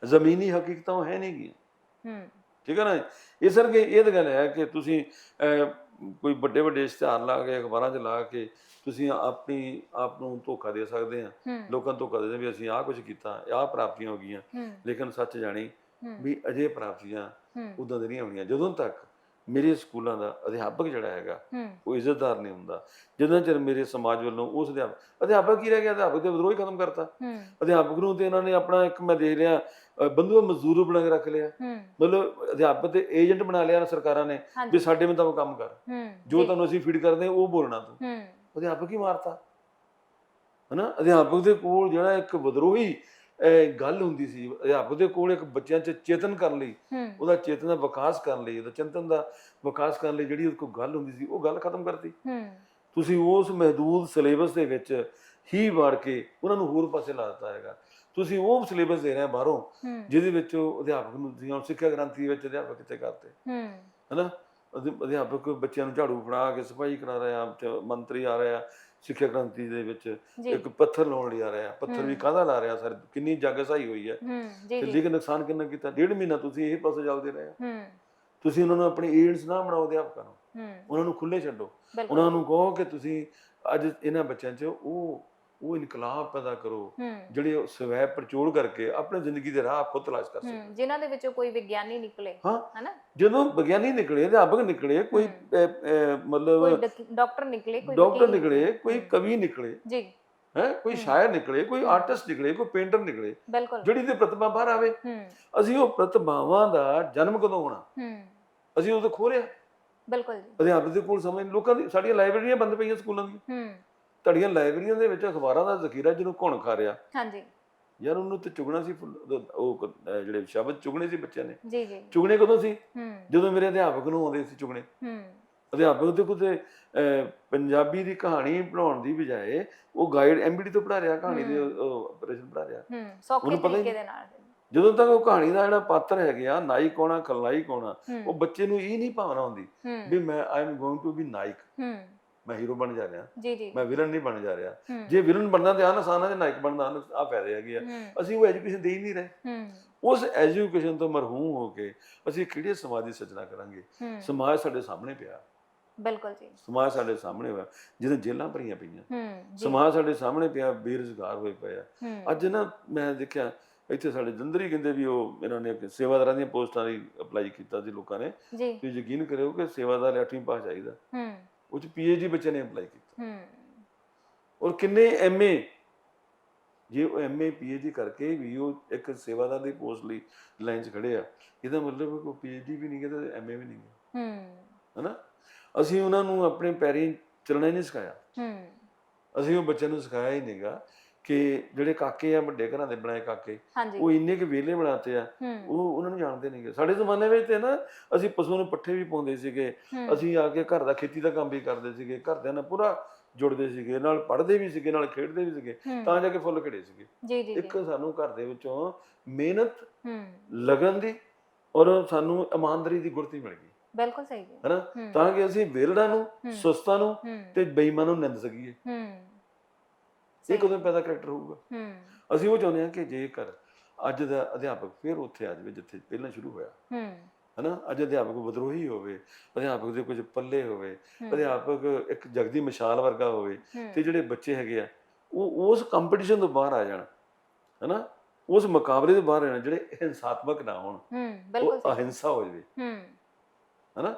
ਜ਼ਮੀਨੀ ਹਕੀਕਤਾਂ ਉਹ ਹੈ ਨਹੀਂਗੀ ਹੂੰ। ਠੀਕ ਹੈ ਨਾ ਇਸ ਕਰਕੇ ਇਹ ਤਾਂ ਗੱਲ ਹੈ ਕਿ ਤੁਸੀਂ ਕੋਈ ਵੱਡੇ ਵੱਡੇ ਇਸ਼ਤਿਹਾਰ ਲਾ ਕੇ ਅਖਬਾਰਾਂ 'ਚ ਲਾ ਕੇ ਤੁਸੀਂ ਆਪਣੀ ਆਪ ਨੂੰ ਧੋਖਾ ਦੇ ਸਕਦੇ ਆ। ਲੋਕਾਂ ਨੂੰ ਧੋਖਾ ਦੇ ਵੀ ਅਸੀਂ ਆਹ ਕੁਝ ਕੀਤਾ ਆਹ ਪ੍ਰਾਪਤੀਆਂ ਹੋ ਗਈਆਂ। ਲੇਕਿਨ ਸੱਚ ਜਾਣੀ ਵੀ ਅਜੇ ਪ੍ਰਾਪਤੀਆਂ ਉਦਾਂ ਦੀ ਨਹੀਂ ਆਉਣੀਆਂ ਜਦੋਂ ਤੱਕ ਮੇਰੇ ਸਕੂਲਾਂ ਦਾ ਅਧਿਆਪਕ ਜਿਹੜਾ ਹੈਗਾ ਉਹ ਇੱਜ਼ਤਦਾਰ ਨਹੀਂ ਹੁੰਦਾ। ਜਦੋਂ ਚਿਰ ਮੇਰੇ ਸਮਾਜ ਵੱਲੋਂ ਉਸ ਅਧਿਆਪਕ ਅਧਿਆਪਕ ਕੀ ਰਹਿ ਗਿਆ? ਅਧਿਆਪਕ ਤੇ ਵਿਦਰੋਹ ਹੀ ਖਤਮ ਕਰਤਾ। ਅਧਿਆਪਕ ਨੂੰ ਤੇ ਇਹਨਾਂ ਨੇ ਆਪਣਾ ਇੱਕ ਮੈਂ ਦੇਖ ਅਹ, ਬੰਧੂਆ ਮਜ਼ਦੂਰ ਬਣਾ ਕੇ ਰੱਖ ਲਿਆ। ਮਤਲਬ ਅਧਿਆਪਕ ਤੇ ਏਜੰਟ ਬਣਾ ਲਿਆ ਸਰਕਾਰਾਂ ਨੇ ਵੀ ਸਾਡੇ ਮੁਤਾਬਕ ਕੰਮ ਕਰ। ਜੋ ਤੁਹਾਨੂੰ ਅਸੀਂ ਫੀਡ ਕਰਦੇ ਉਹ ਬੋਲਣਾ ਤੂੰ। ਅਧਿਆਪਕ ਹੀ ਮਾਰਤਾ। ਹਨਾ? ਅਧਿਆਪਕ ਦੇ ਕੋਲ ਜਿਹੜਾ ਇੱਕ ਵਿਦਰੋਹੀ ਅਹ, ਗੱਲ ਹੁੰਦੀ ਸੀ ਅਧਿਆਪਕ ਦੇ ਕੋਲ ਇੱਕ ਬੱਚਿਆਂ 'ਚ ਚੇਤਨ ਕਰਨ ਲਈ ਉਹਦਾ ਚੇਤਨ ਦਾ ਵਿਕਾਸ ਕਰਨ ਲਈ ਉਹਦਾ ਚਿੰਤਨ ਦਾ ਵਿਕਾਸ ਕਰਨ ਲਈ ਜਿਹੜੀ ਉਹਦੇ ਕੋਲ ਗੱਲ ਹੁੰਦੀ ਸੀ ਉਹ ਗੱਲ ਖਤਮ ਕਰਤੀ। ਤੁਸੀਂ ਉਸ ਮਹਦੂਦ ਸਿਲੇਬਸ ਦੇ ਵਿੱਚ ਹੀ ਵੜ ਕੇ ਉਹਨਾਂ ਨੂੰ ਹੋਰ ਪਾਸੇ ਲਾ ਦਿੱਤਾ ਹੈਗਾ। ਤੁਸੀਂ ਉਹ ਸਿਲੇਬਸ ਦੇ ਰਹੇ ਆ ਬਾਹਰੋਂ ਜਿਹਦੇ ਵਿੱਚ ਅਧਿਆਪਕ ਨੂੰ ਤੁਸੀਂ ਹੁਣ ਸਿੱਖਿਆ ਗ੍ਰੰਥੀ ਵਿੱਚ ਅਧਿਆਪਕ ਕਿੱਥੇ ਕਰਤੇ? ਹਨਾ? ਅਧਿ- ਅਧਿਆਪਕ ਬੱਚਿਆਂ ਨੂੰ ਝਾੜੂ ਫੜਾ ਕੇ ਸਫ਼ਾਈ ਕਰਾ ਰਿਹਾ ਮੰਤਰੀ ਆ ਰਿਹਾ ਸਿੱਖਿਆ ਗ੍ਰੰਥੀ ਦੇ ਵਿੱਚ ਇੱਕ ਪੱਥਰ ਲਾਉਣ ਲਈ ਆ ਰਿਹਾ ਪੱਥਰ ਵੀ। ਕਾਹਦਾ ਲਾ ਰਿਹਾ ਸਰ ਕਿੰਨੀ ਜੱਗ ਸਹਾਈ ਹੋਈ ਹੈ। ਤੇ ਲੇਕਿਨ ਨੁਕਸਾਨ ਕਿੰਨਾ ਕੀਤਾ? ਡੇਢ ਮਹੀਨਾ ਤੁਸੀਂ ਇਹ ਪਾਸੇ ਚੱਲਦੇ ਰਹੇ ਤੁਸੀਂ ਉਹਨਾਂ ਨੂੰ ਆਪਣੇ ਏਡਸ ਨਾ ਬਣਾਓ ਅਧਿਆਪਕਾਂ ਨੂੰ। ਹੂੰ। ਉਹਨਾਂ ਨੂੰ ਖੁੱਲੇ ਛੱਡੋ। ਉਹਨਾਂ ਨੂੰ ਕਹੋ ਕਿ ਤੁਸੀਂ ਅੱਜ ਇਹਨਾਂ ਬੱਚਿਆਂ 'ਚ ਉਹ ਉਹ ਇਨਕਲਾਬ ਪੈਦਾ ਕਰੋ ਜਿਹੜੇ ਉਹ ਸਵੈ ਪਰਚੋਲ ਕਰਕੇ ਆਪਣੀ ਜ਼ਿੰਦਗੀ ਦੇ ਰਾਹ ਖੁਦ ਤਲਾਸ਼ ਕਰ ਸਕਣ। ਜਿਨ੍ਹਾਂ ਦੇ ਵਿੱਚੋਂ ਕੋਈ ਵਿਗਿਆਨੀ ਨਿਕਲੇ ਹਨਾ? ਜਦੋਂ ਵਿਗਿਆਨੀ ਨਿਕਲੇ ਅਧਿਆਪਕ ਨਿਕਲੇ ਕੋਈ ਮਤਲਬ ਡਕ- ਡਾਕਟਰ ਨਿਕਲੇ ਕੋਈ ਡਾਕਟਰ ਨਿਕਲੇ ਕੋਈ। ਕਵੀ ਨਿਕਲੇ ਜੀ। ਹੈ ਕੋਈ। ਸ਼ਾਇਰ ਨਿਕਲੇ ਕੋਈ। ਆਰਟਿਸਟ ਨਿਕਲੇ ਕੋਈ ਪੇਂਟਰ ਨਿਕਲੇ ਜਿਹੜੀ ਤੇ ਪ੍ਰਤਿਭਾ ਬਾਹਰ ਆਵੇ ਅਸੀਂ ਉਹ ਪ੍ਰਤਿਭਾਵਾਂ ਦਾ ਜਨਮ ਕਦੋਂ ਹੋਣਾ? ਅਸੀਂ ਉਦੋਂ ਖੋ ਰਿਹਾ ਬਿਲਕੁਲ ਜੀ। ਅਧਿਆਪਕ ਦੇ ਕੋਲ ਸਮਝ ਲੋਕਾਂ ਦੀ ਸਾਡੀਆਂ ਲਾਇਬ੍ਰੇਰੀਆਂ ਬੰਦ ਪਈਆਂ ਸਕੂਲਾਂ ਦੀਆਂ। ਹੂੰ। ਤੁਹਾਡੀਆਂ ਲਾਇਬ੍ਰੇਰੀਆਂ ਦੇ ਵਿੱਚ ਅਖਬਾਰਾਂ ਦਾ ਜ਼ਖੀਰਾ ਜਿਹਨੂੰ ਘੁਣ ਖਾ ਰਿਹਾ। ਹਾਂਜੀ। ਯਾਰ ਉਹਨੂੰ ਤੇ ਚੁਗਣਾ ਸੀ ਫੁੱਲ- ਉਹ ਅਹ ਜਿਹੜੇ ਸ਼ਬਦ ਚੁਗਣੇ ਸੀ ਬੱਚਿਆਂ ਨੇ ਜੀ ਜੀ। ਚੁਗਣੇ ਕਦੋਂ ਸੀ? ਹੂੰ। ਜਦੋਂ ਮੇਰੇ ਅਧਿਆਪਕ ਨੂੰ ਆਉਂਦੇ ਸੀ ਚੁਗਣੇ। ਹੂੰ। ਅਧਿਆਪਕ ਤੇ ਕੁਤੇ ਪੰਜਾਬੀ ਦੀ ਕਹਾਣੀ ਪੜਾਉਣ ਦੀ ਬਜਾਏ ਉਹ ਗਾਈਡ ਐਮਬੀਡੀ ਤੋਂ ਪੜਾ ਰਿਹਾ ਕਹਾਣੀ ਦੇ ਆਪਰੇਸ਼ਨ ਪੜਾ ਰਿਹਾ। ਹੂੰ ਸੌਖੇ ਉਹਨੂੰ ਪਤਾ ਹੀ ਤਰੀਕੇ ਦੇ ਨਾਲ। ਜਦੋਂ ਤੱਕ ਉਹ ਕਹਾਣੀ ਦਾ ਜਿਹੜਾ ਪਾਤਰ ਹੈ ਗਿਆ ਨਾਇਕ ਹੋਣਾ ਖਲਨਾਇਕ ਹੋਣਾ ਹੂੰ। ਉਹ ਬੱਚੇ ਨੂੰ ਇਹ ਨਹੀਂ ਭਾਵਨਾ ਹੁੰਦੀ ਹੂੰ। ਵੀ ਮੈਂ I am going to be ਨਾਇਕ। ਹੂੰ। ਮੈਂ ਹੀਰੋ ਬਣ ਜਾ ਰਿਹਾ। ਜੀ ਜੀ। ਮੈਂ ਵਿਲਨ ਨਹੀਂ ਬਣ ਜਾ ਰਿਹਾ। ਜੇ ਵਿਲਨ ਬਣਨਾ ਤੇ ਆਨ ਆਸਾਨ ਹੈ ਨਾਇਕ ਬਣਨਾ ਆ ਫਾਇਦੇ ਹੈਗੇ ਆ। ਅਸੀਂ ਉਹ ਐਜੂਕੇਸ਼ਨ ਦੇ ਹੀ ਨਹੀਂ ਰਹੇ। ਉਸ ਐਜੂਕੇਸ਼ਨ ਤੋਂ ਮਰਹੂਮ ਹੋ ਕੇ ਅਸੀਂ ਕਿਹੜੇ ਸਮਾਜ ਦੀ ਸਿਰਜਣਾ ਕਰਾਂਗੇ? ਸਮਾਜ ਸਾਡੇ ਸਾਹਮਣੇ ਪਿਆ। ਬਿਲਕੁਲ ਜੀ। ਸਮਾਜ ਸਾਡੇ ਸਾਹਮਣੇ ਹੋਇਆ ਜਿਹਦੇ ਜੇਲਾਂ ਭਰੀਆਂ ਪਈਆਂ। ਸਮਾਜ ਸਾਡੇ ਸਾਹਮਣੇ ਪਿਆ ਬੇਰੁਜ਼ਗਾਰ ਹੋਏ ਪਿਆ ਅੱਜ ਨਾ ਮੈਂ ਦੇਖਿਆ ਇੱਥੇ ਸਾਡੇ ਜੰਦਰੀ ਕਹਿੰਦੇ ਵੀ ਉਹ ਇਹਨਾਂ ਨੇ ਸੇਵਾਦਾਰਾਂ ਦੀਆਂ ਪੋਸਟਾਂ ਲਈ ਅਪਲਾਈ ਕੀਤਾ ਸੀ ਲੋਕਾਂ ਨੇ। ਤੁਸੀਂ ਯਕੀਨ ਕਰਿਓ ਕਿ ਸੇਵਾਦਾਰ 8ਵੀਂ ਪਾਸ ਚਾਹੀਦਾ ਹੂੰ। ਉਹ ਚ ਪੀਐਚਡੀ ਬੱਚੇ ਨੇ ਅਪਲਾਈ ਕੀਤਾ। ਹੂੰ। ਔਰ ਕਿੰਨੇ ਐਮਏ ਜੇ ਉਹ ਐਮਏ ਪੀਐਚਡੀ ਕਰਕੇ ਵੀ ਉਹ ਇੱਕ ਸੇਵਾਦਾਰ ਦੀ ਪੋਸਟ ਲਈ ਲਾਈਨ 'ਚ ਖੜੇ ਆ ਇਹਦਾ ਮਤਲਬ ਕੋਈ ਪੀਐਚਡੀ ਵੀ ਨਹੀਂ ਤੇ ਐਮਏ ਵੀ ਨਹੀਂ ਹੂੰ। ਹਨਾ? ਅਸੀਂ ਉਹਨਾਂ ਨੂੰ ਆਪਣੇ ਪੈਰੀਂ ਚੱਲਣਾ ਹੀ ਨਹੀਂ ਸਿਖਾਇਆ। ਹੂੰ। ਅਸੀਂ ਉਹ ਬੱਚਿਆਂ ਨੂੰ ਸਿਖਾਇਆ ਹੀ ਨਹੀਂਗਾ ਕਿ ਜਿਹੜੇ ਕਾਕੇ ਆ ਵੱਡੇ ਘਰਾਂ ਦੇ ਬਣਾਏ ਕਾਕੇ ਉਹ ਇੰਨੇ ਕੁ ਵਿਹਲੇ ਬਣਾਤੇ ਆ ਹੂੰ। ਉਹ ਉਹਨਾਂ ਨੂੰ ਜਾਣਦੇ ਨਹੀਂਗੇ ਸਾਡੇ ਜ਼ਮਾਨੇ ਵਿੱਚ ਤੇ ਨਾ ਅਸੀਂ ਪਸ਼ੂਆਂ ਨੂੰ ਪੱਠੇ ਵੀ ਪਾਉਂਦੇ ਸੀਗੇ। ਹੂੰ। ਅਸੀਂ ਆ ਕੇ ਘਰ ਦਾ ਖੇਤੀ ਦਾ ਕੰਮ ਵੀ ਕਰਦੇ ਸੀਗੇ ਘਰਦਿਆਂ ਨਾਲ ਪੂਰਾ ਜੁੜਦੇ ਸੀਗੇ ਨਾਲ ਪੜ੍ਹਦੇ ਵੀ ਸੀਗੇ ਨਾਲ ਖੇਡਦੇ ਵੀ ਸੀਗੇ ਹੂੰ, ਤਾਂ ਜਾ ਕੇ ਫੁੱਲ ਖੜੇ ਸੀਗੇ। ਜੀ ਜੀ ਇੱਕ ਸਾਨੂੰ ਘਰ ਦੇ ਵਿੱਚੋਂ ਮਿਹਨਤ ਹੂੰ। ਲਗਨ ਦੀ ਔਰ ਸਾਨੂੰ ਇਮਾਨਦਾਰੀ ਦੀ ਗੁਰਤੀ ਮਿਲ ਗਈ। ਬਿਲਕੁਲ ਸਹੀ ਜੀ। ਹੈਨਾ? ਹੂੰ। ਤਾਂ ਕਿ ਅਸੀਂ ਵਿਹਲੜਾਂ ਨੂੰ ਹੂੰ, ਸੁਸਤਾਂ ਨੂੰ ਹੂੰ। ਤੇ ਬੇਈਮਾਨਾਂ ਨੂੰ ਨਿੰਦ ਸਕੀਏ। ਹੂੰ। ਇਹ ਕਦੋਂ ਪੈਦਾ ਕਰੈਕਟਰ ਹੋਊਗਾ? ਹੂੰ। ਅਸੀਂ ਉਹ ਚਾਹੁੰਦੇ ਹਾਂ ਕਿ ਜੇਕਰ ਅੱਜ ਦਾ ਅਧਿਆਪਕ ਫਿਰ ਉੱਥੇ ਆ ਜਾਵੇ ਜਿੱਥੇ ਪਹਿਲਾਂ ਸ਼ੁਰੂ ਹੋਇਆ। ਹੂੰ। ਹਨਾ? ਅੱਜ ਅਧਿਆਪਕ ਵਿਦਰੋਹੀ ਹੋਵੇ ਅਧਿਆਪਕ ਦੇ ਕੁਝ ਪੱਲੇ ਹੋਵੇ ਅਧਿਆਪਕ ਇੱਕ ਜਗਦੀ ਮਿਸਾਲ ਵਰਗਾ ਹੋਵੇ ਤੇ ਜਿਹੜੇ ਬੱਚੇ ਹੈਗੇ ਆ ਉਹ ਉਸ ਕੰਪੀਟੀਸ਼ਨ ਤੋਂ ਬਾਹਰ ਆ ਜਾਣ। ਹਨਾ? ਉਸ ਮੁਕਾਬਲੇ ਤੋਂ ਬਾਹਰ ਜਾਣ ਜਿਹੜੇ ਹਿੰਸਾਤਮਕ ਨਾ ਹੋਣ। ਹੂੰ ਬਿਲਕੁਲ ਅਹਿੰਸਾ ਹੋ ਜਾਵੇ। ਹੂੰ। ਹਨਾ?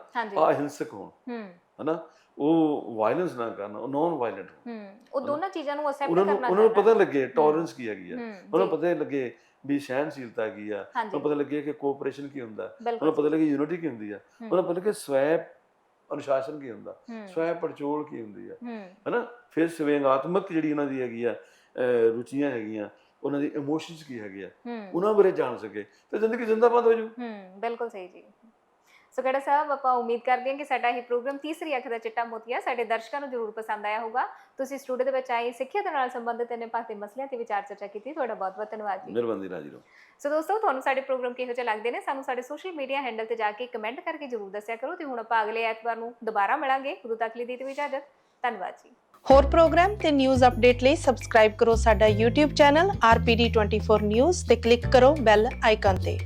ਅਹਿੰਸਕ ਹੋਣ। ਹੂੰ। ਹਨਾ? ਉਹ ਵਾਇਲੈਂਸ ਨਾ ਕਰਨ ਉਹ ਨਾਨ ਵਾਇਲੈਂਟ ਹੂੰ ਉਹ ਦੋਨਾਂ ਚੀਜ਼ਾਂ ਨੂੰ ਅਸੈਪਟ ਕਰਨਾ ਉਹਨਾਂ ਨੂੰ। ਪਤਾ ਲੱਗੇ ਟੋਲਰੈਂਸ ਕੀ ਹੈਗੀ ਆ। ਉਹਨਾਂ ਨੂੰ ਪਤਾ ਲੱਗੇ ਵੀ ਸਹਿਨਸ਼ੀਲਤਾ ਕੀ ਆ। ਉਹਨਾਂ ਪਤਾ ਲੱਗੇ ਕਿ ਕੋਆਪਰੇਸ਼ਨ ਕੀ ਹੁੰਦਾ। ਉਹਨਾਂ ਪਤਾ ਲੱਗੇ ਯੂਨਿਟੀ ਕੀ ਹੁੰਦੀ ਆ। ਉਹਨਾਂ ਪਤਾ ਲੱਗੇ ਸਵੈ ਅਨੁਸ਼ਾਸਨ ਕੀ ਹੁੰਦਾ। ਸਵੈ ਪੜਚੋਲ ਕੀ ਹੁੰਦੀ ਆ। ਹਨਾ? ਫਿਰ ਸਵੈਂਗਾਤਮਕ ਜਿਹੜੀ ਉਹਨਾਂ ਦੀ ਹੈਗੀ ਆ ਰੁਚੀਆਂ ਹੈਗੀਆਂ ਉਹਨਾਂ ਦੀ ਇਮੋਸ਼ਨਸ ਕੀ ਹੈਗੇ ਆ। ਉਹਨਾਂ ਬਾਰੇ ਜਾਣ ਸਕੇ। ਤੇ ਜ਼ਿੰਦਗੀ ਜ਼ਿੰਦਾਬਾਦ ਹੋ ਜੂ। ਹੂੰ ਬਿਲਕੁਲ ਸਹੀ ਜੀ। ਸੋ ਕਿਹੜਾ ਸਾਹਿਬ ਆਪਾਂ ਉਮੀਦ ਕਰਦੇ ਹਾਂ ਕਿ ਸਾਡਾ ਇਹ ਪ੍ਰੋਗਰਾਮ ਤੀਸਰੀ ਅੱਖ ਦਾ ਚਿੱਟਾ ਮੋਤੀਆ ਸਾਡੇ ਦਰਸ਼ਕਾਂ ਨੂੰ ਜ਼ਰੂਰ ਪਸੰਦ ਆਇਆ ਹੋਊਗਾ। ਤੁਸੀਂ ਸਟੂਡੀਓ ਦੇ ਵਿੱਚ ਆਏ ਸਿੱਖਿਆ ਦੇ ਨਾਲ ਸੰਬੰਧਿਤ ਇਹਨੇ ਭਾਰਤੀ ਮਸਲਿਆਂ ਤੇ ਵਿਚਾਰ ਚਰਚਾ ਕੀਤੀ ਤੁਹਾਡਾ ਬਹੁਤ ਬਹੁਤ ਧੰਨਵਾਦ ਜੀ। ਮਿਹਰਬਾਨੀ ਰਾਜੀ ਰਹੋ। ਸੋ ਦੋਸਤੋ ਤੁਹਾਨੂੰ ਸਾਡੇ ਪ੍ਰੋਗਰਾਮ ਕਿਹੋ ਜਿਹੇ ਲੱਗਦੇ ਨੇ ਸਾਨੂੰ ਸਾਡੇ ਸੋਸ਼ਲ ਮੀਡੀਆ ਹੈਂਡਲ ਤੇ ਜਾ ਕੇ ਕਮੈਂਟ ਕਰਕੇ ਜ਼ਰੂਰ ਦੱਸਿਆ ਕਰੋ ਤੇ ਹੁਣ ਆਪਾਂ ਅਗਲੇ ਐਤਵਾਰ ਨੂੰ ਦੁਬਾਰਾ ਮਿਲਾਂਗੇ। ਉਦੋਂ ਤੱਕ ਲਈ ਦੀ ਤੇ ਇਜਾਜ਼ਤ ਧੰਨਵਾਦ ਜੀ। ਹੋਰ ਪ੍ਰੋਗਰਾਮ ਤੇ ਨਿਊਜ਼ ਅਪਡੇਟ ਲਈ ਸਬਸਕ੍ਰਾਈਬ ਕਰੋ ਸਾਡਾ YouTube ਚੈਨਲ RPD24 News ਤੇ ਕਲਿੱਕ ਕਰੋ ਬੈਲ ਆਈਕਨ ਤੇ।